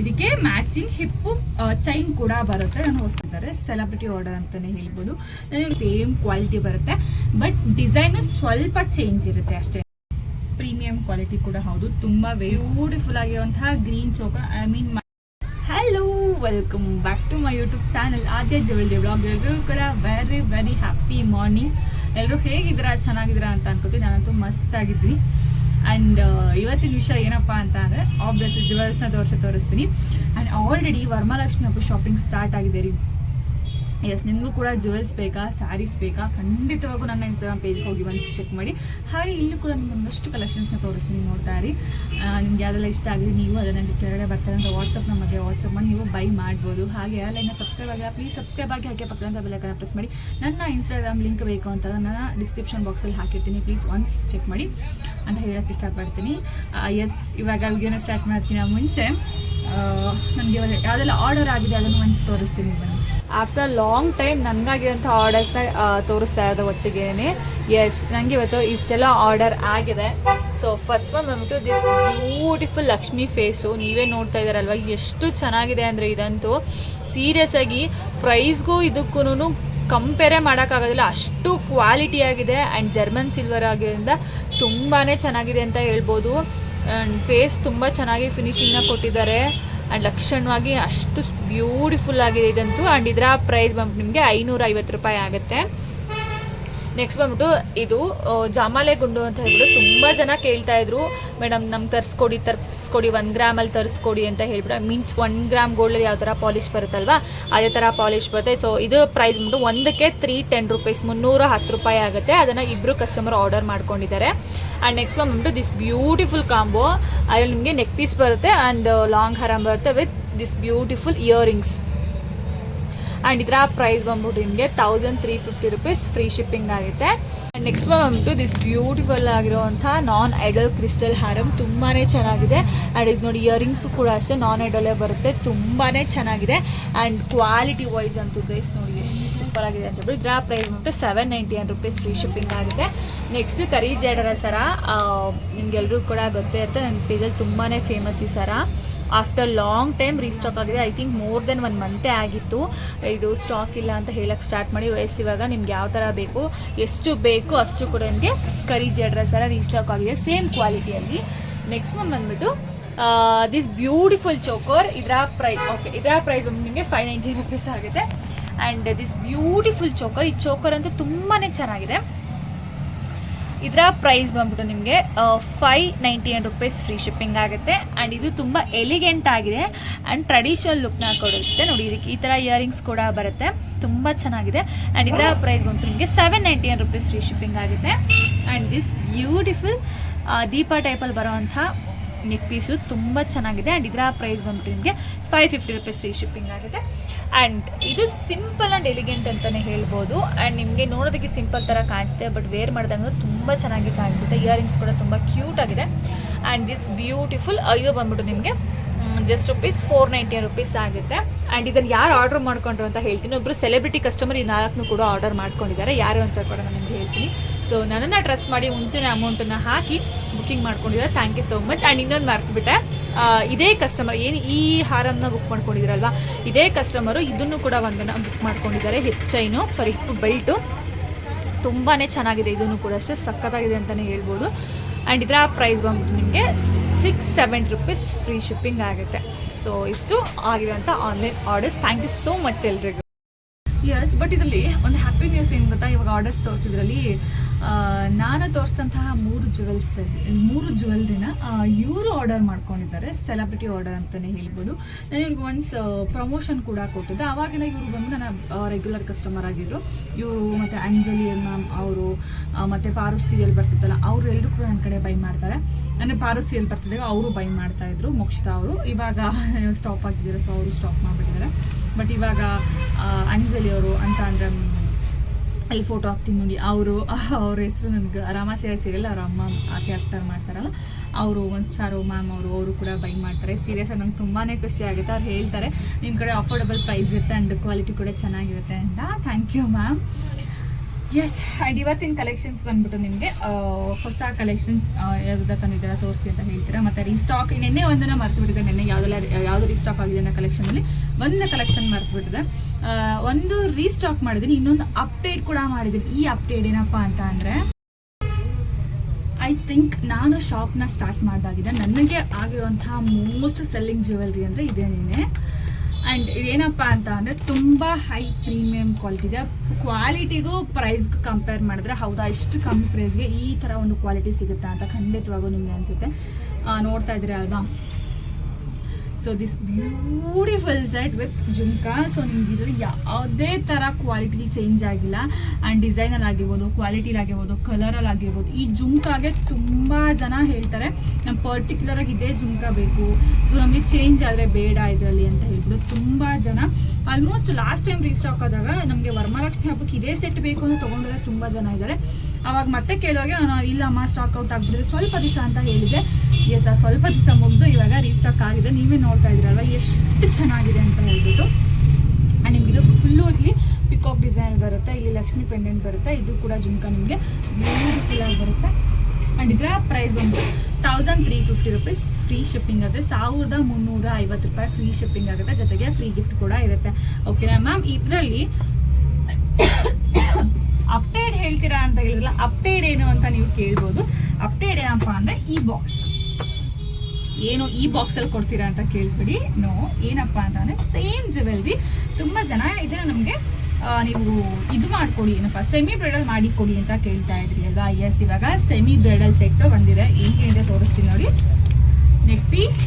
ಇದಕ್ಕೆ ಮ್ಯಾಚಿಂಗ್ ಹಿಪ್ಪು ಚೈನ್ ಕೂಡ ಬರುತ್ತೆ ನಾನು ಹೊಸ್ತಿದ್ದಾರೆ ಸೆಲೆಬ್ರಿಟಿ ಆರ್ಡರ್ ಅಂತಾನೆ ಹೇಳ್ಬೋದು. ಸೇಮ್ ಕ್ವಾಲಿಟಿ ಬರುತ್ತೆ. ಬಟ್ ಡಿಸೈನ್ ಸ್ವಲ್ಪ ಚೇಂಜ್ ಇರುತ್ತೆ ಅಷ್ಟೇ. ಪ್ರೀಮಿಯಂ ಕ್ವಾಲಿಟಿ ಕೂಡ ಹೌದು. ತುಂಬಾ ಬ್ಯೂಟಿಫುಲ್ ಆಗಿರುವಂತಹ green choker I mean hello welcome back to my YouTube channel Aadya jewellery blog ಎಲ್ಲರೂ ಕೂಡ ವೆರಿ ವೆರಿ ಹ್ಯಾಪಿ ಮಾರ್ನಿಂಗ್ ಎಲ್ಲರೂ ಹೇಗಿದ್ದೀರಾ? ಚೆನ್ನಾಗಿದ್ದೀರಾ ಅಂತ ಅನ್ಕೋತೀನಿ. ನಾನಂತೂ ಮಸ್ತ್ ಆಗಿದ್ದೀನಿ. ಆ್ಯಂಡ್ ಇವತ್ತಿನ ವಿಷಯ ಏನಪ್ಪ ಅಂತ ಅಂದರೆ ಆಬ್ವಿಯಸ್ಲಿ ಜ್ಯುವೆಲ್ಸ್ನ ತೋರಿಸಿ, ತೋರಿಸ್ತೀನಿ. ಆ್ಯಂಡ್ ಆಲ್ರೆಡಿ ವರಮಹಾಲಕ್ಷ್ಮಿ ಹಬ್ಬ ಶಾಪಿಂಗ್ ಸ್ಟಾರ್ಟ್ ಆಗಿದೆ ರೀ. ಎಸ್ ನಿಮಗೂ ಕೂಡ ಜ್ಯುವೆಲ್ಸ್ ಬೇಕಾ ಸ್ಯಾರೀಸ್ ಬೇಕಾ? ಖಂಡಿತವಾಗೂ ನನ್ನ ಇನ್ಸ್ಟಾಗ್ರಾಮ್ ಪೇಜ್ಗೆ ಹೋಗಿ ಒಂದು ಚೆಕ್ ಮಾಡಿ. ಹಾಗೆ ಇಲ್ಲೂ ಕೂಡ ನಿಮ್ಗೆ ಒಂದಷ್ಟು ಕಲೆಕ್ಷನ್ಸ್ನ ತೋರಿಸ್ತೀನಿ, ನೋಡ್ತಾ ಇರಿ. ನಿಮ್ಗೆ ಯಾವ್ದೆಲ್ಲ ಇಷ್ಟ ಆಗಿದೆ ನೀವು ಅದನ್ನು ಕೆಳಗಡೆ ಬರ್ತಾರೆ ಅಂತ ವಾಟ್ಸಪ್ ನಮಗೆ ವಾಟ್ಸಪ್ ಮಾಡಿ ನೀವು ಬೈ ಮಾಡ್ಬೋದು. ಹಾಗೆ ಅಲ್ಲ ಸಬ್ಸ್ಕ್ರೈಬ್ ಆಗಿಲ್ಲ ಪ್ಲೀಸ್ ಸಬ್ಸ್ಕ್ರೈಬ್ ಆಗಿ ಹಾಕಿ ಪಕ್ಕದಂತ ಬೆಲ್ಲಕ್ಕನ್ನು ಪ್ರೆಸ್ ಮಾಡಿ. ನನ್ನ ಇನ್ಸ್ಟಾಗ್ರಾಮ್ ಲಿಂಕ್ ಬೇಕು ಅಂತ ನನ್ನ ಡಿಸ್ಕ್ರಿಪ್ಷನ್ ಬಾಕ್ಸಲ್ಲಿ ಹಾಕಿರ್ತೀನಿ. ಪ್ಲೀಸ್ ಒನ್ಸ್ ಚೆಕ್ ಮಾಡಿ ಅಂತ ಹೇಳೋಕ್ಕೆ ಇಷ್ಟಪಡ್ತೀನಿ. ಎಸ್ ಇವಾಗ ವಿಡಿಯೋನ ಸ್ಟಾರ್ಟ್ ಮಾಡ್ತೀನಿ ಮುಂಚೆ. ನನಗೆ ಯಾವುದೆಲ್ಲ ಆರ್ಡರ್ ಆಗಿದೆ ಅದನ್ನು ಒನ್ಸ್ ತೋರಿಸ್ತೀನಿ ಬನ್ನಿ ಆಫ್ಟರ್ ಲಾಂಗ್ ಟೈಮ್ ನನಗಾಗಿರೋಂಥ ಆರ್ಡರ್ಸ್ನ ತೋರಿಸ್ತಾ ಇರೋದು ಒಟ್ಟಿಗೆ ಎಸ್ ನನಗೆ ಇವತ್ತು ಇಷ್ಟೆಲ್ಲ ಆರ್ಡರ್ ಆಗಿದೆ. ಸೊ ಫಸ್ಟ್ ಒನ್ ಬಂದ್ಬಿಟ್ಟು ದಿಸ್ ಬ್ಯೂಟಿಫುಲ್ ಲಕ್ಷ್ಮಿ ಫೇಸು ನೀವೇ ನೋಡ್ತಾ ಇದ್ದಾರಲ್ವ? ಎಷ್ಟು ಚೆನ್ನಾಗಿದೆ ಅಂದರೆ ಇದಂತೂ. ಸೀರಿಯಸ್ ಆಗಿ ಪ್ರೈಸ್ಗೂ ಇದಕ್ಕೂ ಕಂಪೇರೇ ಮಾಡೋಕ್ಕಾಗೋದಿಲ್ಲ. ಅಷ್ಟು ಕ್ವಾಲಿಟಿ ಆಗಿದೆ ಆ್ಯಂಡ್ ಜರ್ಮನ್ ಸಿಲ್ವರ್ ಆಗಿರೋದ್ರಿಂದ ತುಂಬಾ ಚೆನ್ನಾಗಿದೆ ಅಂತ ಹೇಳ್ಬೋದು. ಆ್ಯಂಡ್ ಫೇಸ್ ತುಂಬ ಚೆನ್ನಾಗಿ ಫಿನಿಶಿಂಗ್ನ ಕೊಟ್ಟಿದ್ದಾರೆ. ಆ್ಯಂಡ್ ಲಕ್ಷಣವಾಗಿ ಅಷ್ಟು ಬ್ಯೂಟಿಫುಲ್ ಆಗಿದೆ ಇದಂತೂ. ಆ್ಯಂಡ್ ಇದರ ಪ್ರೈಸ್ ಬಂದ್ಬಿಟ್ಟು ನಿಮಗೆ ಐನೂರ ಐವತ್ತು ರೂಪಾಯಿ ಆಗುತ್ತೆ. ನೆಕ್ಸ್ಟ್ ಬಂದ್ಬಿಟ್ಟು ಇದು ಜಾಮಾಲೆ ಗುಂಡು ಅಂತ ಹೇಳ್ಬಿಟ್ಟು ತುಂಬ ಜನ ಕೇಳ್ತಾ ಇದ್ರು. ಮೇಡಮ್ ನಮ್ಗೆ ತರಿಸ್ಕೊಡಿ ತರಿಸ್ಕೊಡಿ, ಒಂದು ಗ್ರಾಮಲ್ಲಿ ತರಿಸ್ಕೊಡಿ ಅಂತ ಹೇಳ್ಬಿಟ್ಟು. ಮೀನ್ಸ್ ಒನ್ ಗ್ರಾಮ್ ಗೋಲ್ಡಲ್ಲಿ ಯಾವ ಥರ ಪಾಲಿಶ್ ಬರುತ್ತಲ್ವಾ? ಅದೇ ಥರ ಪಾಲಿಶ್ ಬರುತ್ತೆ. ಸೊ ಇದು ಪ್ರೈಸ್ ಬಂದ್ಬಿಟ್ಟು ಒಂದಕ್ಕೆ ತ್ರೀ ಟೆನ್ ರುಪೀಸ್ ಮುನ್ನೂರ ಹತ್ತು ರೂಪಾಯಿ ಆಗುತ್ತೆ. ಅದನ್ನು ಇಬ್ಬರು ಕಸ್ಟಮರ್ ಆರ್ಡರ್ ಮಾಡ್ಕೊಂಡಿದ್ದಾರೆ. ಆ್ಯಂಡ್ ನೆಕ್ಸ್ಟ್ ಬಂದ್ಬಿಟ್ಟು ದಿಸ್ ಬ್ಯೂಟಿಫುಲ್ ಕಾಂಬೋ ಅದ್ರಲ್ಲಿ ನಿಮಗೆ ನೆಕ್ ಪೀಸ್ ಬರುತ್ತೆ ಆ್ಯಂಡ್ ಲಾಂಗ್ ಹರಾಮ್ ಬರುತ್ತೆ with this beautiful earrings and ಇದರ ಪ್ರೈಸ್ ಬಂದ್ಬಿಟ್ಟು ನಿಮಗೆ thousand three fifty rupees free shipping ಆಗುತ್ತೆ ಆ್ಯಂಡ್ ನೆಕ್ಸ್ಟ್ ಬಂದ್ಬಿಟ್ಟು ದಿಸ್ ಬ್ಯೂಟಿಫುಲ್ ಆಗಿರುವಂಥ ನಾನ್ ಐಡಲ್ ಕ್ರಿಸ್ಟಲ್ ಹ್ಯಾರಮ್ ತುಂಬಾ ಚೆನ್ನಾಗಿದೆ. ಆ್ಯಂಡ್ ಇದು ನೋಡಿ ಇಯರಿಂಗ್ಸು ಕೂಡ ಅಷ್ಟೇ ನಾನ್ ಐಡಲೇ ಬರುತ್ತೆ ತುಂಬಾ ಚೆನ್ನಾಗಿದೆ. ಆ್ಯಂಡ್ ಕ್ವಾಲಿಟಿ ವೈಸ್ ಅಂತೂ ಗೈಸ್ ನೋಡಿ ಎಷ್ಟು ಸೂಪರ್ ಆಗಿದೆ ಅಂತ ಹೇಳಿ ಇದರ ಪ್ರೈಸ್ ಬಂದ್ಬಿಟ್ಟು seven ninety one rupees free shipping ಆಗುತ್ತೆ ನೆಕ್ಸ್ಟ್ ಕರಿ ಜೇಡರ ಸರ ನಿಮ್ಗೆಲ್ಲರಿಗೂ ಕೂಡ ಗೊತ್ತೇ ಇರುತ್ತೆ. ನನ್ನ ಪೇಜಲ್ಲಿ ತುಂಬಾ ಫೇಮಸ್ ಈ ಸರ. ಆಫ್ಟರ್ ಲಾಂಗ್ ಟೈಮ್ ರೀಸ್ಟಾಕ್ ಆಗಿದೆ. I think more than one ಮಂತೇ ಆಗಿತ್ತು. ಇದು ಸ್ಟಾಕ್ ಇಲ್ಲ ಅಂತ ಹೇಳಕ್ಕೆ ಸ್ಟಾರ್ಟ್ ಮಾಡಿ ವಯಸ್ಸು ಇವಾಗ ನಿಮ್ಗೆ ಯಾವ ಥರ ಬೇಕು, ಎಷ್ಟು ಬೇಕು ಅಷ್ಟು ಕೂಡ ನಿಮಗೆ ಖರೀದಿ ಅಡ್ರೆಸ್ ಎಲ್ಲ ರೀಸ್ಟಾಕ್ ಆಗಿದೆ. ಸೇಮ್ ಕ್ವಾಲಿಟಿಯಲ್ಲಿ ನೆಕ್ಸ್ಟ್ ಒನ್ ಬಂದ್ಬಿಟ್ಟು ದಿಸ್ ಬ್ಯೂಟಿಫುಲ್ ಚೋಕೋರ್ ಇದರ ಪ್ರೈಸ್ ಓಕೆ ಇದರ ಪ್ರೈಸ್ ಒಂದು ನಿಮಗೆ ಫೈವ್ ನೈಂಟಿ ರುಪೀಸ್ ಆಗುತ್ತೆ. ಆ್ಯಂಡ್ ದಿಸ್ ಬ್ಯೂಟಿಫುಲ್ ಚೋಕರ್ ಈ ಚೋಕರ್ ಅಂತೂ ತುಂಬಾ ಚೆನ್ನಾಗಿದೆ. ಇದರ ಪ್ರೈಸ್ ಬಂದ್ಬಿಟ್ಟು ನಿಮಗೆ ಫೈವ್ ನೈಂಟಿ ಏನ್ ರುಪೀಸ್ ಫ್ರೀ ಶಿಪ್ಪಿಂಗ್ ಆಗುತ್ತೆ. ಆ್ಯಂಡ್ ಇದು ತುಂಬ ಎಲಿಗೆಂಟ್ ಆಗಿದೆ. ಆ್ಯಂಡ್ ಟ್ರೆಡಿಷನಲ್ ಲುಕ್ನ ಕೊಡುತ್ತೆ. ನೋಡಿ, ಇದಕ್ಕೆ ಈ ಥರ ಇಯರಿಂಗ್ಸ್ ಕೂಡ ಬರುತ್ತೆ. ತುಂಬ ಚೆನ್ನಾಗಿದೆ. ಆ್ಯಂಡ್ ಇದರ ಪ್ರೈಸ್ ಬಂದ್ಬಿಟ್ಟು ನಿಮಗೆ ಸೆವೆನ್ ನೈಂಟಿ ಏನ್ ರುಪೀಸ್ ಫ್ರೀ ಶಿಪ್ಪಿಂಗ್ ಆಗುತ್ತೆ. ಆ್ಯಂಡ್ ದಿಸ್ ಬ್ಯೂಟಿಫುಲ್ ದೀಪ ಟೈಪಲ್ಲಿ ಬರೋವಂಥ ನೆಕ್ ಪೀಸು ತುಂಬ ಚೆನ್ನಾಗಿದೆ ಆ್ಯಂಡ್ ಇದರ ಪ್ರೈಸ್ ಬಂದ್ಬಿಟ್ಟು ನಿಮಗೆ five fifty rupees free shipping ಆಗುತ್ತೆ. ಆ್ಯಂಡ್ ಇದು ಸಿಂಪಲ್ ಆ್ಯಂಡ್ ಎಲಿಗೆಂಟ್ ಅಂತಲೇ ಹೇಳ್ಬೋದು. ಆ್ಯಂಡ್ ನಿಮಗೆ ನೋಡೋದಕ್ಕೆ ಸಿಂಪಲ್ ಥರ ಕಾಣಿಸುತ್ತೆ ಬಟ್ ವೇರ್ ಮಾಡಿದಾಗ ತುಂಬ ಚೆನ್ನಾಗಿ ಕಾಣಿಸುತ್ತೆ. ಇಯರಿಂಗ್ಸ್ ಕೂಡ ತುಂಬ ಕ್ಯೂಟ್ ಆಗಿದೆ. ಆ್ಯಂಡ್ ದಿಸ್ ಬ್ಯೂಟಿಫುಲ್ ಇದು ಬಂದ್ಬಿಟ್ಟು ನಿಮಗೆ just rupees four ninety rupees ಆಗುತ್ತೆ. ಆ್ಯಂಡ್ ಇದನ್ನು ಯಾರು ಆರ್ಡರ್ ಮಾಡ್ಕೊಂಡ್ರು ಅಂತ ಹೇಳ್ತೀನಿ. ಒಬ್ಬರು ಸೆಲೆಬ್ರಿಟಿ ಕಸ್ಟಮರ್ ಈ ನಾಲ್ಕನ್ನು ಕೂಡ ಆರ್ಡರ್ ಮಾಡ್ಕೊಂಡಿದ್ದಾರೆ. ಯಾರು ಅಂತ ಕೂಡ ನಾನು ನಿಮಗೆ ಹೇಳ್ತೀನಿ. ಸೊ ನನ್ನನ್ನು ಟ್ರಸ್ಟ್ ಮಾಡಿ ಮುಂಚೆನೇ ಅಮೌಂಟನ್ನು ಹಾಕಿ ಬುಕ್ಕಿಂಗ್ ಮಾಡ್ಕೊಂಡಿದ್ದಾರೆ thank you so much and ಇನ್ನೊಂದು ಮರ್ತ್ಬಿಟ್ಟೆ ಇದೇ ಕಸ್ಟಮರ್ ಏನು ಈ ಹಾರನ್ನ ಬುಕ್ ಮಾಡ್ಕೊಂಡಿದ್ದೀರಲ್ವಾ ಇದೇ ಕಸ್ಟಮರು ಇದನ್ನು ಕೂಡ ಒಂದನ್ನು ಬುಕ್ ಮಾಡ್ಕೊಂಡಿದ್ದಾರೆ. ಹೆಚ್ಚೈನು ಸಾರಿ ಬೆಲ್ಟು ತುಂಬಾ ಚೆನ್ನಾಗಿದೆ ಇದನ್ನು ಕೂಡ. ಅಷ್ಟೇ ಸಖತ್ತಾಗಿದೆ ಅಂತಲೇ ಹೇಳ್ಬೋದು. ಆ್ಯಂಡ್ ಇದರ ಪ್ರೈಸ್ ಬಂದ್ಬಿಟ್ಟು ನಿಮಗೆ six seven rupees free shipping ಆಗುತ್ತೆ. ಸೊ ಇಷ್ಟು ಆಗಿರುವಂಥ online orders thank you so much ಎಲ್ರಿಗೂ. ಎಸ್ ಬಟ್ ಇದರಲ್ಲಿ ಒಂದು ಹ್ಯಾಪಿ ನ್ಯೂಸ್ ಏನು ಗೊತ್ತಾ? ಇವಾಗ ಆರ್ಡರ್ಸ್ ತೋರಿಸಿದ್ರಲ್ಲಿ ನಾನು ತೋರಿಸಿದಂತಹ ಮೂರು ಜ್ಯುವೆಲ್ಸ್ ಮೂರು ಜ್ಯುವೆಲ್ರಿನ ಇವರು ಆರ್ಡರ್ ಮಾಡ್ಕೊಂಡಿದ್ದಾರೆ. ಸೆಲೆಬ್ರಿಟಿ ಆರ್ಡರ್ ಅಂತಲೇ ಹೇಳ್ಬೋದು. ನಾನು ಇವ್ರಿಗೆ ಒನ್ಸ್ ಪ್ರಮೋಷನ್ ಕೂಡ ಕೊಟ್ಟಿದ್ದೆ. ಆವಾಗಿನ ಇವರು ಬಂದು ನನ್ನ ರೆಗ್ಯುಲರ್ ಕಸ್ಟಮರ್ ಆಗಿದ್ರು. ಇವರು ಮತ್ತು ಅಂಜಲಿ ಮ್ಯಾಮ್ ಅವರು ಮತ್ತು ಪಾರು ಸೀರಿಯಲ್ ಬರ್ತಿತ್ತಲ್ಲ ಅವರು ಎಲ್ಲರೂ ಕೂಡ ನನ್ನ ಕಡೆ ಬೈ ಮಾಡ್ತಾರೆ. ನನಗೆ ಪಾರು ಸೀರಿಯಲ್ ಬರ್ತಿದ್ದಾಗ ಅವರು ಬೈ ಮಾಡ್ತಾಯಿದ್ರು ಮೋಕ್ಷಿತಾ ಅವರು. ಇವಾಗ ಸ್ಟಾಪ್ ಆಗ್ತಿದ್ದಾರೆ ಸೊ ಅವರು ಸ್ಟಾಪ್ ಮಾಡಿಬಿಟ್ಟಿದ್ದಾರೆ. ಬಟ್ ಇವಾಗ ಆ, ಅಂಜಲಿ ಅವರು ಅಂತ ಅಂದರೆ ಅಲ್ಲಿ ಫೋಟೋ ಹಾಕ್ತೀನಿ ನೋಡಿ. ಅವರು ಅವ್ರ ಹೆಸರು ನನಗೆ ರಾಮಾಶಯ ಸೀರಿಯಲ್ ಅವ್ರ ಅಮ್ಮ ಆಕ್ಟರ್ ಮಾಡ್ತಾರಲ್ಲ ಅವರು ಒಂದು ಸಾರು ಮ್ಯಾಮ್ ಅವರು ಅವರು ಕೂಡ ಬೈ ಮಾಡ್ತಾರೆ. ಸೀರಿಯಸ್ ನಂಗೆ ತುಂಬಾ ಖುಷಿ ಆಗುತ್ತೆ. ಅವ್ರು ಹೇಳ್ತಾರೆ ನಿಮ್ಮ ಕಡೆ ಅಫೋರ್ಡಬಲ್ ಪ್ರೈಸ್ ಇರುತ್ತೆ ಆ್ಯಂಡ್ ಕ್ವಾಲಿಟಿ ಕೂಡ ಚೆನ್ನಾಗಿರುತ್ತೆ ಅಂತ. Thank you ma'am yes and ಇವತ್ತಿನ ಕಲೆಕ್ಷನ್ಸ್ ಬಂದ್ಬಿಟ್ಟು ನಿಮಗೆ ಹೊಸ ಕಲೆಕ್ಷನ್ ಯಾವ್ದು ತಂದಿದ್ದೀರಾ, ತೋರಿಸಿ ಅಂತ ಹೇಳ್ತೀರಾ? ಮತ್ತು ರೀಸ್ಟಾಕ್ ನಿನ್ನೆ ಒಂದನ್ನು ಮರ್ತು ಬಿಟ್ಟಿದೆ ನಿನ್ನೆ ಯಾವ್ದೆಲ್ಲ, ಯಾವ್ದು ರೀಸ್ಟಾಕ್ ಆಗಿದೆ ಅನ್ನೋ ಕಲೆಕ್ಷನಲ್ಲಿ ಒಂದು ಕಲೆಕ್ಷನ್ ಮರ್ತು ಬಿಟ್ಟಿದೆ ಒಂದು ರೀಸ್ಟಾಕ್ ಮಾಡಿದ್ದೀನಿ, ಇನ್ನೊಂದು ಅಪ್ಡೇಟ್ ಕೂಡ ಮಾಡಿದ್ದೀನಿ. ಈ ಅಪ್ಡೇಟ್ ಏನಪ್ಪ ಅಂತ ಅಂದರೆ ಐ ಥಿಂಕ್ ನಾನು ಶಾಪ್ನ ಸ್ಟಾರ್ಟ್ ಮಾಡಿದಾಗಿದೆ ನನಗೆ ಆಗಿರುವಂತಹ ಮೋಸ್ಟ್ ಸೆಲ್ಲಿಂಗ್ ಜ್ಯುವೆಲ್ರಿ ಅಂದರೆ ಇದೇನೇನೆ ಆ್ಯಂಡ್ ಇದೇನಪ್ಪ ಅಂತ ಅಂದರೆ ತುಂಬ ಹೈ ಪ್ರೀಮಿಯಂ ಕ್ವಾಲಿಟಿ ಇದೆ. ಕ್ವಾಲಿಟಿಗೂ ಪ್ರೈಸ್ಗೂ ಕಂಪೇರ್ ಮಾಡಿದ್ರೆ ಹೌದಾ? ಇಷ್ಟು ಕಮ್ಮಿ ಪ್ರೈಸ್ಗೆ ಈ ಥರ ಒಂದು ಕ್ವಾಲಿಟಿ ಸಿಗುತ್ತಾ ಅಂತ ಖಂಡಿತವಾಗೂ ನಿಮಗೆ ಅನಿಸುತ್ತೆ. ನೋಡ್ತಾ ಇದ್ದೀರಾ ಅಲ್ವಾ? So this beautiful set with jhumka so ನಿಮ್ಗೆ ಇದರಲ್ಲಿ ಯಾವುದೇ ಥರ ಕ್ವಾಲಿಟಿ ಚೇಂಜ್ ಆಗಿಲ್ಲ. ಆ್ಯಂಡ್ ಡಿಸೈನಲ್ಲಿ ಆಗಿರ್ಬೋದು ಕ್ವಾಲಿಟಿಲಿ ಆಗಿರ್ಬೋದು ಕಲರಲ್ಲಿ ಆಗಿರ್ಬೋದು, ಈ ಜುಮ್ಕಾಗೆ ತುಂಬ ಜನ ಹೇಳ್ತಾರೆ ನಮ್ಮ ಪರ್ಟಿಕ್ಯುಲರಾಗಿ ಇದೇ ಜುಮ್ಕಾ ಬೇಕು. ಸೊ ನಮಗೆ ಚೇಂಜ್ ಆದರೆ ಬೇಡ ಇದರಲ್ಲಿ ಅಂತ ಹೇಳ್ಬಿಟ್ಟು ತುಂಬ ಜನ. ಆಲ್ಮೋಸ್ಟ್ ಲಾಸ್ಟ್ ಟೈಮ್ ರೀಸ್ಟಾಕ್ ಆದಾಗ ನಮಗೆ ವರಮಹಾಲಕ್ಷ್ಮಿ ಹಬ್ಬಕ್ಕೆ ಇದೇ ಸೆಟ್ ಬೇಕು ಅಂತ ತೊಗೊಂಡ್ರೆ ತುಂಬ ಜನ ಇದ್ದಾರೆ. ಅವಾಗ ಮತ್ತೆ ಕೇಳೋರಿಗೆ ನಾನು ಇಲ್ಲಮ್ಮ ಸ್ಟಾಕ್ ಔಟ್ ಆಗ್ಬಿಟ್ಟಿದೆ. ಸ್ವಲ್ಪ ದಿವಸ ಅಂತ ಹೇಳಿದೆ ಎಸ್ ಆ ಸ್ವಲ್ಪ ದಿವಸ ಮುಗಿದು ಇವಾಗ ರೀಸ್ಟಾಕ್ ಆಗಿದೆ. ನೀವೇ ನೋಡ್ತಾ ಇದ್ದೀರಲ್ವ? ಎಷ್ಟು ಚೆನ್ನಾಗಿದೆ ಅಂತ ಹೇಳ್ಬಿಟ್ಟು ಆ್ಯಂಡ್ ನಿಮ್ಗೆ ಇದು ಫುಲ್ಲು ಇಲ್ಲಿ ಪಿಕಾಕ್ ಡಿಸೈನ್ ಬರುತ್ತೆ. ಇಲ್ಲಿ ಲಕ್ಷ್ಮಿ ಪೆಂಡೆಂಟ್ ಬರುತ್ತೆ. ಇದು ಕೂಡ ಜುಮ್ಕ ನಿಮಗೆ ಬ್ಯೂಟಿಫುಲ್ ಆಗಿ ಬರುತ್ತೆ. ಆ್ಯಂಡ್ ಇದರ ಪ್ರೈಸ್ ಬಂದು thousand three fifty rupees free shipping ಆಗುತ್ತೆ ಸಾವಿರದ ಮುನ್ನೂರ ಐವತ್ತು ರೂಪಾಯಿ ಫ್ರೀ ಶಿಪ್ಪಿಂಗ್ ಆಗುತ್ತೆ. ಜೊತೆಗೆ ಫ್ರೀ ಗಿಫ್ಟ್ ಕೂಡ ಇರುತ್ತೆ. ಓಕೆನಾ ಮ್ಯಾಮ್ ಇದರಲ್ಲಿ ಅಪ್ಡೇಟ್ ಹೇಳ್ತೀರಾ? ಅಂತ ಹೇಳಿದ್ರಲ್ಲ ಅಪ್ಡೇಟ್ ಏನು ಅಂತ ನೀವು ಕೇಳ್ಬೋದು. ಅಪ್ಡೇಟ್ ಏನಪ್ಪ ಅಂದರೆ ಈ ಬಾಕ್ಸ್ ಏನು ಈ ಬಾಕ್ಸಲ್ಲಿ ಕೊಡ್ತೀರಾ ಅಂತ ಕೇಳ್ಬಿಡಿ. ನೋ ಏನಪ್ಪ ಅಂತ ಅಂದ್ರೆ ಸೇಮ್ ಜ್ಯುವೆಲ್ರಿ ತುಂಬ ಜನ ಇದನ್ನ ನಮಗೆ ನೀವು ಇದು ಮಾಡಿಕೊಡಿ, ಏನಪ್ಪ ಸೆಮಿ ಬ್ರೈಡಲ್ ಮಾಡಿ ಕೊಡಿ ಅಂತ ಕೇಳ್ತಾ ಇದ್ರಿ ಅಲ್ವಾ? ಎಸ್ ಇವಾಗ ಸೆಮಿ ಬ್ರೈಡಲ್ ಸೆಟ್ ಬಂದಿದೆ. ಹೆಂಗೆ ತೋರಿಸ್ತೀನಿ ನೋಡಿ. Neck piece